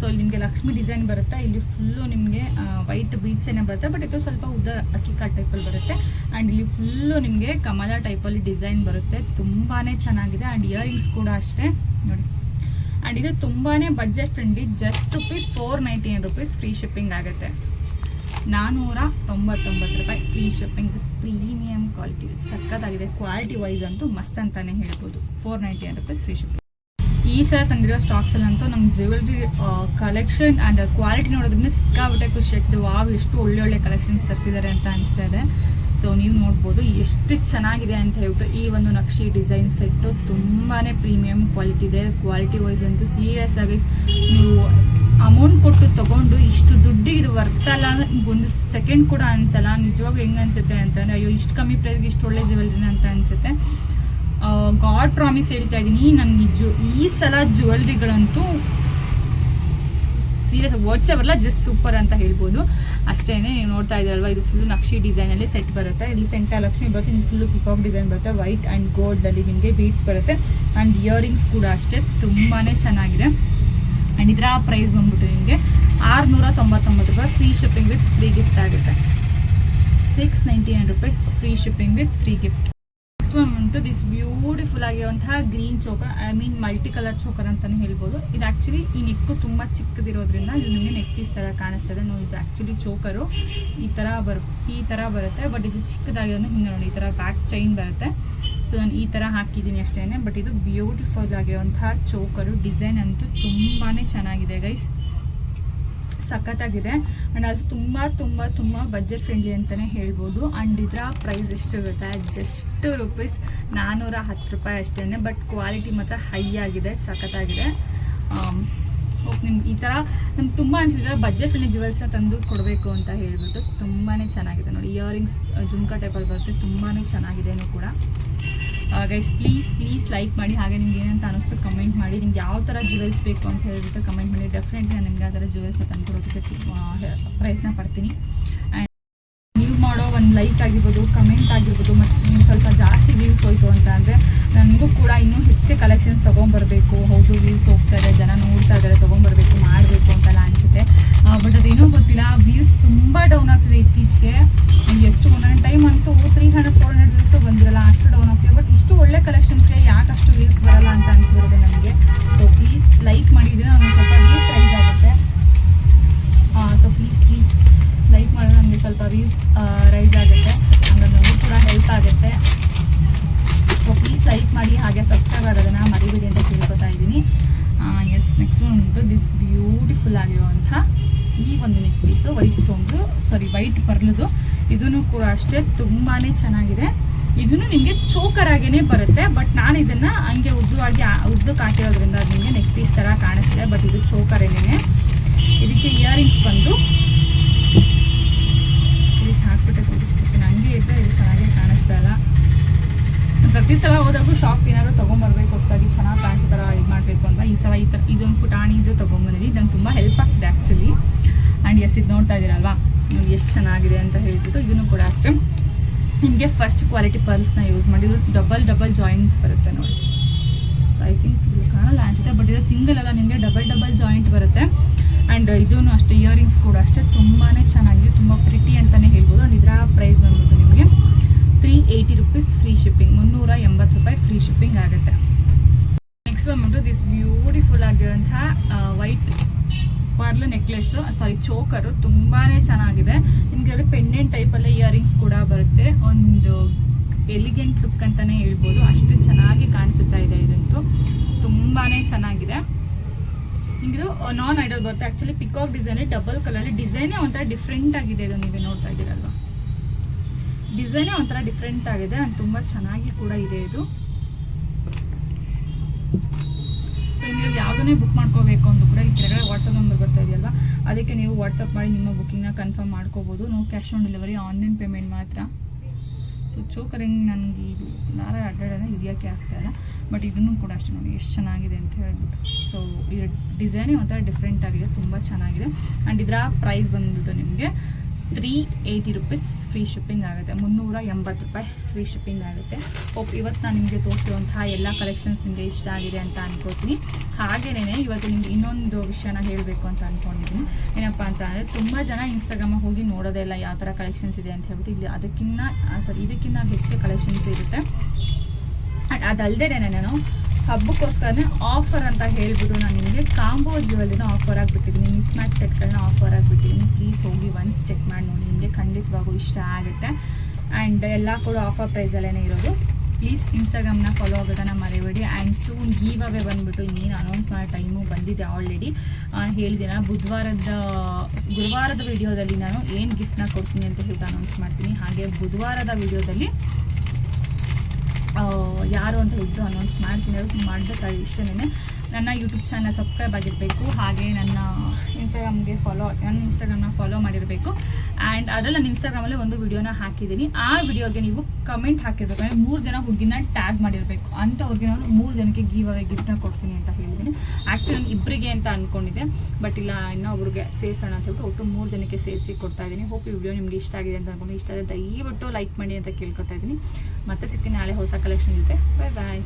ಸೊ ಇಲ್ಲಿ ನಿಮಗೆ ಲಕ್ಷ್ಮಿ ಡಿಸೈನ್ ಬರುತ್ತೆ? ಇಲ್ಲಿ ಫುಲ್ಲು ನಿಮಗೆ ವೈಟ್ ಬೀಡ್ಸ್ ಏನೇ ಬರುತ್ತೆ ಬಟ್ ಇದು ಸ್ವಲ್ಪ ಉದ್ದ ಅಕ್ಕಿ ಕಾಟ್ ಟೈಪಲ್ಲಿ ಬರುತ್ತೆ. ಆ್ಯಂಡ್ ಇಲ್ಲಿ ಫುಲ್ಲು ನಿಮಗೆ ಕಮಲ ಟೈಪಲ್ಲಿ ಡಿಸೈನ್ ಬರುತ್ತೆ. ತುಂಬಾ ಚೆನ್ನಾಗಿದೆ. ಆ್ಯಂಡ್ ಇಯರಿಂಗ್ಸ್ ಕೂಡ ಅಷ್ಟೇ. ನೋಡಿ. ಆ್ಯಂಡ್ ಇದು ತುಂಬಾ budget friendly just rupees four ninety rupees free shipping ಆಗುತ್ತೆ. ನಾನ್ನೂರ ತೊಂಬತ್ತೊಂಬತ್ತು ರೂಪಾಯಿ. ಫ್ರೀ ಶಿಪ್ಪಿಂಗ್ ಪ್ರೀಮಿಯಂ ಕ್ವಾಲಿಟಿ ಸಕ್ಕತ್ತಾಗಿದೆ ಕ್ವಾಲಿಟಿ ವೈಸ್ ಅಂತೂ ಮಸ್ತ್ ಅಂತಾನೆ ಹೇಳ್ಬೋದು. Four ninety nine rupees free shipping ಈ ಸಲ ತಂದಿರೋ ಸ್ಟಾಕ್ಸಲ್ಲಂತೂ ನಮ್ಮ ಜ್ಯುವೆಲ್ರಿ ಕಲೆಕ್ಷನ್ ಆ್ಯಂಡ್ ಕ್ವಾಲಿಟಿ ನೋಡೋದ್ರಿಂದ ಸಿಕ್ಕಾಬಿಟ್ಟೆ ಖುಷಿ ಆಗ್ತದೆ. ವಾವ್ ಎಷ್ಟು ಒಳ್ಳೆ ಒಳ್ಳೆ ಕಲೆಕ್ಷನ್ಸ್ ತರಿಸಿದ್ದಾರೆ ಅಂತ ಅನಿಸ್ತಾ ಇದೆ. ಸೊ ನೀವು ನೋಡ್ಬೋದು ಎಷ್ಟು ಚೆನ್ನಾಗಿದೆ ಅಂತ ಹೇಳ್ಬಿಟ್ಟು ಈ ಒಂದು ನಕ್ಷಿ ಡಿಸೈನ್ ಸೆಟ್ಟು ತುಂಬಾ ಪ್ರೀಮಿಯಂ ಕ್ವಾಲಿಟಿ ಇದೆ. ಕ್ವಾಲಿಟಿ ವೈಸ್ ಅಂತೂ ಸೀರಿಯಸ್ ಆಗಿ ನೀವು ಅಮೌಂಟ್ ಕೊಟ್ಟು ತೊಗೊಂಡು ಇಷ್ಟು ದುಡ್ಡಿಗೆ ಇದು ಅಲ್ಲ ಒಂದು ಸೆಕೆಂಡ್ ಕೂಡ ಅನ್ಸಲ್ಲ. ನಿಜವಾಗ್ಲೂ ಹೆಂಗೆ ಅನ್ಸುತ್ತೆ ಅಂತಂದ್ರೆ, ಅಯ್ಯೋ, ಇಷ್ಟು ಕಮ್ಮಿ ಪ್ರೈಸ್ಗೆ ಇಷ್ಟು ಒಳ್ಳೆ ಜ್ಯುವೆಲ್ರಿ ಅಂತ ಅನ್ಸುತ್ತೆ. ಗಾಡ್ ಪ್ರಾಮಿಸ್ ಹೇಳ್ತಾ ಇದ್ದೀನಿ ನನಗೆ ಜು ಈ ಸಲ ಜ್ಯುವೆಲ್ರಿಗಳಂತೂ ಸೀರಿಯಸ್ ವರ್ಡ್ಸೇ ಬರಲ್ಲ ಜಸ್ಟ್ ಸೂಪರ್ ಅಂತ ಹೇಳ್ಬೋದು. ಅಷ್ಟೇ ನೀವು ನೋಡ್ತಾ ಇದ್ದೀರಲ್ವಾ, ಇದು ಫುಲ್ ನಕ್ಷಿ ಡಿಸೈನಲ್ಲಿ ಸೆಟ್ ಬರುತ್ತೆ. ಇಲ್ಲಿ ಸೆಂಟರ್ ಲಕ್ಷ್ಮಿ ಬರುತ್ತೆ, ಇಲ್ಲಿ ಫುಲ್ಲು ಪಿಕಾಕ್ ಡಿಸೈನ್ ಬರುತ್ತೆ ವೈಟ್ ಆ್ಯಂಡ್ ಗೋಲ್ಡಲ್ಲಿ ನಿಮಗೆ ಬೀಟ್ಸ್ ಬರುತ್ತೆ. ಆ್ಯಂಡ್ ಇಯರಿಂಗ್ಸ್ ಕೂಡ ಅಷ್ಟೇ ತುಂಬಾ ಚೆನ್ನಾಗಿದೆ. ಆ್ಯಂಡ್ ಇದರ ಪ್ರೈಸ್ ಬಂದ್ಬಿಟ್ಟು ನಿಮಗೆ ಆರುನೂರ ತೊಂಬತ್ತೊಂಬತ್ತು ರೂಪಾಯಿ free shipping with free gift ಆಗುತ್ತೆ. Six ninety nine rupees free shipping with free gift next ಉಂಟು. ದಿಸ್ ಬ್ಯೂಟಿಫುಲ್ ಆಗಿರುವಂತಹ green choker I mean multi colour choker ಅಂತಾನೆ ಹೇಳ್ಬೋದು. ಇದು ಆಕ್ಚುಲಿ ಈ ನೆಕ್ಕು ತುಂಬ ಚಿಕ್ಕದಿರೋದ್ರಿಂದ ಇದು ನಿಮಗೆ ನೆಕ್ ಪೀಸ್ ತರ ಕಾಣಿಸ್ತದೆ. ನೋಡಿ, ಇದು ಆ್ಯಕ್ಚುಲಿ ಚೋಕರು. ಈ ತರ ಬರು, ಈ ತರ ಬರುತ್ತೆ. ಬಟ್ ಇದು ಚಿಕ್ಕದಾಗಿರೋದು ಹಿಂದೆ ನೋಡಿ, ಈ ತರ ಬ್ಯಾಕ್ ಚೈನ್ ಬರುತ್ತೆ. ಸೊ ನಾನು ಈ ತರ ಹಾಕಿದ್ದೀನಿ ಅಷ್ಟೇ ಬಟ್ ಇದು ಬ್ಯೂಟಿಫುಲ್ ಆಗಿರುವಂತಹ ಚೋಕರು. ಡಿಸೈನ್ ಅಂತೂ ತುಂಬಾ ಚೆನ್ನಾಗಿದೆ ಗೈಸ್ ಸಖತ್ತಾಗಿದೆ. ಆ್ಯಂಡ್ ಅದು ತುಂಬ ತುಂಬ ತುಂಬ ಬಜೆಟ್ ಫ್ರೆಂಡ್ಲಿ ಅಂತಲೇ ಹೇಳ್ಬೋದು. ಆ್ಯಂಡ್ ಇದರ ಪ್ರೈಸ್ ಎಷ್ಟಿರುತ್ತೆ ಜಸ್ಟ್ ರುಪೀಸ್ ನಾನ್ನೂರ ಹತ್ತು ರೂಪಾಯಿ ಅಷ್ಟೇ ಬಟ್ ಕ್ವಾಲಿಟಿ ಮಾತ್ರ ಹೈ ಆಗಿದೆ, ಸಖತ್ತಾಗಿದೆ. ಓಕೆ ನಿಮ್ಗೆ ಈ ಥರ ನಮ್ಗೆ ತುಂಬ ಅನಿಸಿದ್ರೆ ಬಜೆಟ್ ಫ್ರೆಂಡ್ಲಿ ಜ್ಯುವೆಲ್ಸ್ನ ತಂದು ಕೊಡಬೇಕು ಅಂತ ಹೇಳ್ಬಿಟ್ಟು ತುಂಬಾ ಚೆನ್ನಾಗಿದೆ ನೋಡಿ. ಇಯರಿಂಗ್ಸ್ ಜುಮ್ಕಾ ಟೈಪಲ್ಲಿ ಬರುತ್ತೆ ತುಂಬಾ ಚೆನ್ನಾಗಿದೆ ಕೂಡ. ಗೈಸ್ ಪ್ಲೀಸ್ ಪ್ಲೀಸ್ ಲೈಕ್ ಮಾಡಿ, ಹಾಗೆ ನಿಮ್ಗೆ ಏನಂತ ಅನಿಸ್ತು ಕಮೆಂಟ್ ಮಾಡಿ. ನಿಮ್ಗೆ ಯಾವ ಥರ ಜ್ಯುವೆಲ್ಸ್ ಬೇಕು ಅಂತ ಹೇಳ್ಬಿಟ್ಟು ಕಮೆಂಟ್ ಮಾಡಿ. ಡೆಫಿನೆಟ್ಲಿ ನಾನು ನಿಮ್ಗೆ ಆ ಥರ ಜ್ಯುವೆಲ್ಸ್ ತಂದ್ಕೊಡೋದಕ್ಕೆ ಪ್ರಯತ್ನ ಪಡ್ತೀನಿ. ಲೈಕ್ ಆಗಿರ್ಬೋದು ಕಮೆಂಟ್ ಆಗಿರ್ಬೋದು, ಮತ್ತು ಸ್ವಲ್ಪ ಜಾಸ್ತಿ ವ್ಯೂಸ್ ಹೋಯಿತು ಅಂತ ಅಂದರೆ ನನಗೂ ಕೂಡ ಇನ್ನೂ ಹೆಚ್ಚಿಗೆ ಕಲೆಕ್ಷನ್ಸ್ ತೊಗೊಂಬರ್ಬೇಕು. ಹೌದು ವ್ಯೂಸ್ ಹೋಗ್ತಾರೆ ಜನ ನೋಡ್ತಾ ಇದ್ದಾರೆ ತೊಗೊಂಬರ್ಬೇಕು, ಮಾಡಬೇಕು ಅಂತೆಲ್ಲ ಅನಿಸುತ್ತೆ. ಬಟ್ ಅದೇನೂ ಗೊತ್ತಿಲ್ಲ ವ್ಯೂಸ್ ತುಂಬ ಡೌನ್ ಆಗ್ತಿದೆ ಇತ್ತೀಚೆಗೆ. ಎಷ್ಟು, ಒಂದೊಂದು ಟೈಮ್ ಅಂತೂ three hundred four hundred views ಬಂದಿರಲ್ಲ, ಅಷ್ಟು ಡೌನ್ ಆಗ್ತಿದೆ. ಬಟ್ ಇಷ್ಟು ಒಳ್ಳೆ ಕಲೆಕ್ಷನ್ಸ್ಗೆ ಯಾಕೆ ಅಷ್ಟು ವ್ಯೂಸ್ ಬರಲ್ಲ ಅಂತ ಅನಿಸ್ಬಿಡುತ್ತೆ ನನಗೆ ಸೊ ಪ್ಲೀಸ್ ಲೈಕ್ ಮಾಡಿದ್ರೆ ನಾನು ಸ್ವಲ್ಪ ವ್ಯೂಸ್ ರೈಸ್ ಆಗುತ್ತೆ. ಸೊ ಪ್ಲೀಸ್ ಪ್ಲೀಸ್ ಲೈಕ್ ಮಾಡಿದ್ರೆ ನನಗೆ ಸ್ವಲ್ಪ ವ್ಯೂಸ್ ರೈಸ್ ಆಗುತ್ತೆ. ಹಂಗೆ ನಮಗೂ ಕೂಡ ಹೆಲ್ಪ್ ಆಗುತ್ತೆ. ಸೊ ಪ್ಲೀಸ್ ಲೈಕ್ ಮಾಡಿ, ಹಾಗೆ ಸಬ್ಸ್ಕ್ರೈಬ್ ಆಗೋದನ್ನು ಮರಿಬೇಡಿ ಅಂತ ಕೇಳ್ಕೊತಾ ಇದ್ದೀನಿ. ಎಸ್ ನೆಕ್ಸ್ಟ್ ಬಂದ್ಬಿಟ್ಟು ದಿಸ್ ಬ್ಯೂಟಿಫುಲ್ ಆಗಿರುವಂಥ ಈ ಒಂದು ನೆಕ್ ಪೀಸು ವೈಟ್ ಸ್ಟೋನ್ದು ಸಾರಿ ವೈಟ್ ಪರ್ಲದು. ಇದೂ ಕೂಡ ಅಷ್ಟೇ ತುಂಬಾ ಚೆನ್ನಾಗಿದೆ. ಇದನ್ನು ನಿಮಗೆ ಚೋಕರ್ ಆಗೇ ಬರುತ್ತೆ ಬಟ್ ನಾನು ಇದನ್ನು ಹಂಗೆ ಉದ್ದವಾಗಿ ಉದ್ದಕ್ಕೆ ಹಾಕಿರೋದ್ರಿಂದ ಅದು ನಿಮಗೆ ನೆಕ್ ಪೀಸ್ ಥರ ಕಾಣಿಸ್ತಿದೆ ಬಟ್ ಇದು ಚೋಕರ್ ಏನೇ ಇದಕ್ಕೆ ಇಯರಿಂಗ್ಸ್ ಬಂದು ಇದಕ್ಕೆ ಹಾಕ್ಬಿಟ್ಟೆ ತೋರಿಸ್ಬಿಡ್ತೀನಿ ಹಂಗೆ ಇದ್ದರೆ ಇದು ಕಾಣಿಸ್ತಾ ಪ್ರತಿ ಸಲ ಹೋದಾಗೂ ಶಾಪ್ ಏನಾದ್ರು ತೊಗೊಂಬರ್ಬೇಕು, ಹೊಸದಾಗಿ ಚೆನ್ನಾಗಿ ಕಾಣಿಸೋ ಥರ ಇದು ಮಾಡಬೇಕು ಅಂತ. ಈ ಸಲ ಈ ಥರ ಇದೊಂದು ಪುಟಾಣಿ ಇದು ತೊಗೊಂಬಂದಿದ್ದೀನಿ ನಂಗೆ ತುಂಬ ಹೆಲ್ಪ್ ಆಗ್ತಿದೆ ಆ್ಯಕ್ಚುಲಿ ಆ್ಯಂಡ್ ಎಸ್ ಇದು ನೋಡ್ತಾ ಇದ್ದೀರಲ್ವಾ? ನೋಡಿ ಎಷ್ಟು ಚೆನ್ನಾಗಿದೆ ಅಂತ ಹೇಳ್ಬಿಟ್ಟು ಇದನ್ನು ಕೂಡ ಅಷ್ಟೇ. ನಿಮಗೆ ಫಸ್ಟ್ ಕ್ವಾಲಿಟಿ ಪರ್ಲ್ಸ್ನ ಯೂಸ್ ಮಾಡಿದ್ರು ಡಬಲ್ ಡಬಲ್ ಜಾಯಿಂಟ್ಸ್ ಬರುತ್ತೆ ನೋಡಿ. ಸೊ ಐ ಥಿಂಕ್ ಇದು ಕಾಣಲ್ಲ ಅನಿಸುತ್ತೆ ಬಟ್ ಇದು ಸಿಂಗಲ್ ಅಲ್ಲ, ನಿಮಗೆ ಡಬಲ್ ಡಬಲ್ ಜಾಯಿಂಟ್ ಬರುತ್ತೆ. ಆ್ಯಂಡ್ ಇದೂ ಅಷ್ಟೇ ಇಯರಿಂಗ್ಸ್ ಕೂಡ ಅಷ್ಟೇ ತುಂಬಾ ಚೆನ್ನಾಗಿದೆ, ತುಂಬ ಪ್ರಿಟಿ ಅಂತಲೇ ಹೇಳ್ಬೋದು. ಆ್ಯಂಡ್ ಇದರ ಪ್ರೈಸ್ ಬಂದ್ಬಿಟ್ಟು ನಿಮಗೆ three eighty rupees free shipping ಮುನ್ನೂರ ಎಂಬತ್ತು ರೂಪಾಯಿ ಫ್ರೀ ಶಿಪ್ಪಿಂಗ್ ಆಗುತ್ತೆ. ನೆಕ್ಸ್ಟ್ ಬಂದ್ಬಿಟ್ಟು ದಿಸ್ ಬ್ಯೂಟಿಫುಲ್ ಆಗಿರುವಂತಹ white pearl necklace sorry choker ತುಂಬಾ ಚೆನ್ನಾಗಿದೆ. ನಿಮಗೆ ಅಲ್ಲಿ ಪೆಂಡೆಂಟ್ ಟೈಪಲ್ಲೇ ಇಯರಿಂಗ್ಸ್ ಕೂಡ ಬರುತ್ತೆ. ಒಂದು ಎಲಿಗೆಂಟ್ ಲುಕ್ ಅಂತಲೇ ಹೇಳ್ಬೋದು. ಅಷ್ಟು ಚೆನ್ನಾಗಿ ಕಾಣಿಸುತ್ತಾ ಇದೆ ಇದಂತೂ. ತುಂಬಾ ಚೆನ್ನಾಗಿದೆ. ನಿಮಗಿದು ನಾನ್ ಐಡಲ್ ಬರುತ್ತೆ. Actually peacock design double colour ಡಿಸೈನೇ ಒಂಥರ ಡಿಫ್ರೆಂಟ್ ಆಗಿದೆ ಇದು ನೀವು ನೋಡ್ತಾ ಇದ್ದೀರಲ್ವಾ. ಡಿಸೈನೇ ಒಂಥರ ಡಿಫ್ರೆಂಟ್ ಆಗಿದೆ ಅಂಡ್ ತುಂಬ ಚೆನ್ನಾಗಿ ಕೂಡ ಇದೆ ಇದು. ಸೊ ನೀವು ಯಾವುದನ್ನೇ ಬುಕ್ ಮಾಡ್ಕೋಬೇಕು ಅಂತ ಕೂಡ ಈ ಕೆಳಗಡೆ ವಾಟ್ಸಪ್ ನಂಬರ್ ಬರ್ತಾ ಇದೆಯಲ್ವಾ ಅದಕ್ಕೆ ನೀವು ವಾಟ್ಸಪ್ ಮಾಡಿ ನಿಮ್ಮ ಬುಕ್ಕಿಂಗ್ನ ಕನ್ಫರ್ಮ್ ಮಾಡ್ಕೋಬೋದು. No cash on delivery online payment ಮಾತ್ರ. ಸೊ ಚೋಕರಿಂಗ್ ನನಗೆ ಇದು ನಾರ ಅಡ್ಡಾಡೋಣ ಹಿಡಿಯೋಕ್ಕೆ ಆಗ್ತಾಯಿಲ್ಲ ಬಟ್ ಇದನ್ನು ಕೂಡ ಅಷ್ಟೇ ನೋಡಿ, ಎಷ್ಟು ಚೆನ್ನಾಗಿದೆ ಅಂತ ಹೇಳ್ಬಿಟ್ಟು. ಸೊ ಈ ಡಿಸೈನೇ ಒಂಥರ ಡಿಫ್ರೆಂಟ್ ಆಗಿದೆ, ತುಂಬ ಚೆನ್ನಾಗಿದೆ. ಆ್ಯಂಡ್ ಇದರ ಪ್ರೈಸ್ ಬಂದ್ಬಿಟ್ಟು ನಿಮಗೆ three eighty rupees free shipping ಆಗುತ್ತೆ. ಮುನ್ನೂರ ಎಂಬತ್ತು ರೂಪಾಯಿ ಫ್ರೀ ಶಿಪ್ಪಿಂಗ್ ಆಗುತ್ತೆ. ಓಪ್ ಇವತ್ತು ನಾನು ನಿಮಗೆ ತೋರಿಸಿರುವಂತಹ ಎಲ್ಲ ಕಲೆಕ್ಷನ್ಸ್ ನಿಮಗೆ ಇಷ್ಟ ಆಗಿದೆ ಅಂತ ಅನ್ಕೋತೀನಿ. ಹಾಗೇನೇ ಇವತ್ತು ನಿಮ್ಗೆ ಇನ್ನೊಂದು ವಿಷಯನ ಹೇಳಬೇಕು ಅಂತ ಅಂದ್ಕೊಂಡಿದ್ದೀನಿ ಏನಪ್ಪ ಅಂತ ಅಂದರೆ ತುಂಬ ಜನ ಇನ್ಸ್ಟಾಗ್ರಾಮಿಗೆ ಹೋಗಿ ನೋಡೋದೇ ಇಲ್ಲ ಯಾವ ಥರ ಕಲೆಕ್ಷನ್ಸ್ ಇದೆ ಅಂತ ಹೇಳ್ಬಿಟ್ಟು ಇಲ್ಲಿ ಅದಕ್ಕಿಂತ ಸಾರಿ ಇದಕ್ಕಿಂತ ಹೆಚ್ಚಿಗೆ ಕಲೆಕ್ಷನ್ಸ್ ಇರುತ್ತೆ. ಅದಲ್ಲದೆ ನಾನು ಹಬ್ಬಕ್ಕೋಸ್ಕರನೇ ಆಫರ್ ಅಂತ ಹೇಳ್ಬಿಟ್ಟು ನಾನು ನಿಮಗೆ ಕಾಂಬೋ ಜ್ಯುವೆಲ್ರಿನ ಆಫರ್ ಆಗಿಬಿಟ್ಟಿದ್ದೀನಿ ಮಿಸ್ ಮ್ಯಾಚ್ ಸೆಟ್ಗಳನ್ನ ಆಫರ್ ಆಗಿಬಿಟ್ಟಿದ್ದೀನಿ ಪ್ಲೀಸ್ ಹೋಗಿ ಒನ್ಸ್ ಚೆಕ್ ಮಾಡಿ ನೋಡಿ. ನಿಮಗೆ ಖಂಡಿತವಾಗೂ ಇಷ್ಟ ಆಗುತ್ತೆ. ಆ್ಯಂಡ್ ಎಲ್ಲ ಕೂಡ ಆಫರ್ ಪ್ರೈಸಲ್ಲೇ ಇರೋದು. ಪ್ಲೀಸ್ ಇನ್ಸ್ಟಾಗ್ರಾಮ್ನ ಫಾಲೋ ಆಗೋದನ್ನು ಮರೆಯಬೇಡಿ ಆ್ಯಂಡ್ ಸೂನ್ ಗೀವ್ ಅವೇ ಬಂದುಬಿಟ್ಟು ಇನ್ನೇನು ಅನೌನ್ಸ್ ಮಾಡೋ ಟೈಮು ಬಂದಿದೆ ಆಲ್ರೆಡಿ ಹೇಳಿದ್ದೀನ ಬುಧವಾರದ, ಗುರುವಾರದ ವಿಡಿಯೋದಲ್ಲಿ ನಾನು ಏನು ಗಿಫ್ಟ್ನ ಕೊಡ್ತೀನಿ ಅಂತ ಹೇಳ್ಬಿಟ್ಟು ಅನೌನ್ಸ್ ಮಾಡ್ತೀನಿ. ಹಾಗೆ ಬುಧವಾರದ ವಿಡಿಯೋದಲ್ಲಿ ಯಾರು ಅಂತ ಇದ್ದು ಅನೌನ್ಸ್ ಮಾಡ್ತೀನಿ ಮಾಡಬೇಕಾದ್ರೆ ಇಷ್ಟನೇ ನನ್ನ ಯೂಟ್ಯೂಬ್ ಚಾನಲ್ ಸಬ್ಸ್ಕ್ರೈಬ್ ಆಗಿರಬೇಕು, ಹಾಗೆ ನನ್ನ ಇನ್ಸ್ಟಾಗ್ರಾಮ್ಗೆ ಫಾಲೋ ನನ್ನ ಇನ್ಸ್ಟಾಗ್ರಾಮ್ನ ಫಾಲೋ ಮಾಡಿರಬೇಕು. ಆ್ಯಂಡ್ ಅದರಲ್ಲಿ ನನ್ನ ಇನ್ಸ್ಟಾಗ್ರಾಮಲ್ಲಿ ಒಂದು ವಿಡಿಯೋನ ಹಾಕಿದ್ದೀನಿ. ಆ ವಿಡಿಯೋಗೆ ನೀವು ಕಮೆಂಟ್ ಹಾಕಿರಬೇಕು. ಅಂದರೆ ಮೂರು ಜನ ಹುಡುಗಿನ ಟ್ಯಾಗ್ ಮಾಡಿರಬೇಕು. ಅಂಥವ್ರಿಗೆ ನಾನು ಮೂರು ಜನಕ್ಕೆ ಗೀವ್ ಅವೇ ಗಿಫ್ಟ್ನ ಕೊಡ್ತೀನಿ ಅಂತ ಹೇಳಿದ್ದೀನಿ. ಆ್ಯಕ್ಚುಲಿ ನಾನು ಇಬ್ಬರಿಗೆ ಅಂತ ಅಂದ್ಕೊಂಡಿದ್ದೆ ಬಟ್ ಇಲ್ಲ ಇನ್ನೊಬ್ರಿಗೆ ಸೇರಿಸೋಣ ಅಂತ ಹೇಳ್ಬಿಟ್ಟು ಒಟ್ಟು ಮೂರು ಜನಕ್ಕೆ ಸೇರಿಸಿ ಕೊಡ್ತಾ ಇದ್ದೀನಿ. ಹೋಪ್ ಈ ವಿಡಿಯೋ ನಿಮಗೆ ಇಷ್ಟ ಆಗಿದೆ ಅಂತ ಅಂದ್ಕೊಂಡು ಇಷ್ಟ ಆಗಿದೆ ದಯವಿಟ್ಟು ಲೈಕ್ ಮಾಡಿ ಅಂತ ಕೇಳ್ಕೊತಾ ಇದ್ದೀನಿ. ಮತ್ತೆ ಸಿಗ್ತೀನಿ ನಾಳೆ ಹೊಸ ಕಲೆಕ್ಷನ್ ಇರುತ್ತೆ ಬಾಯ್ ಬಾಯ್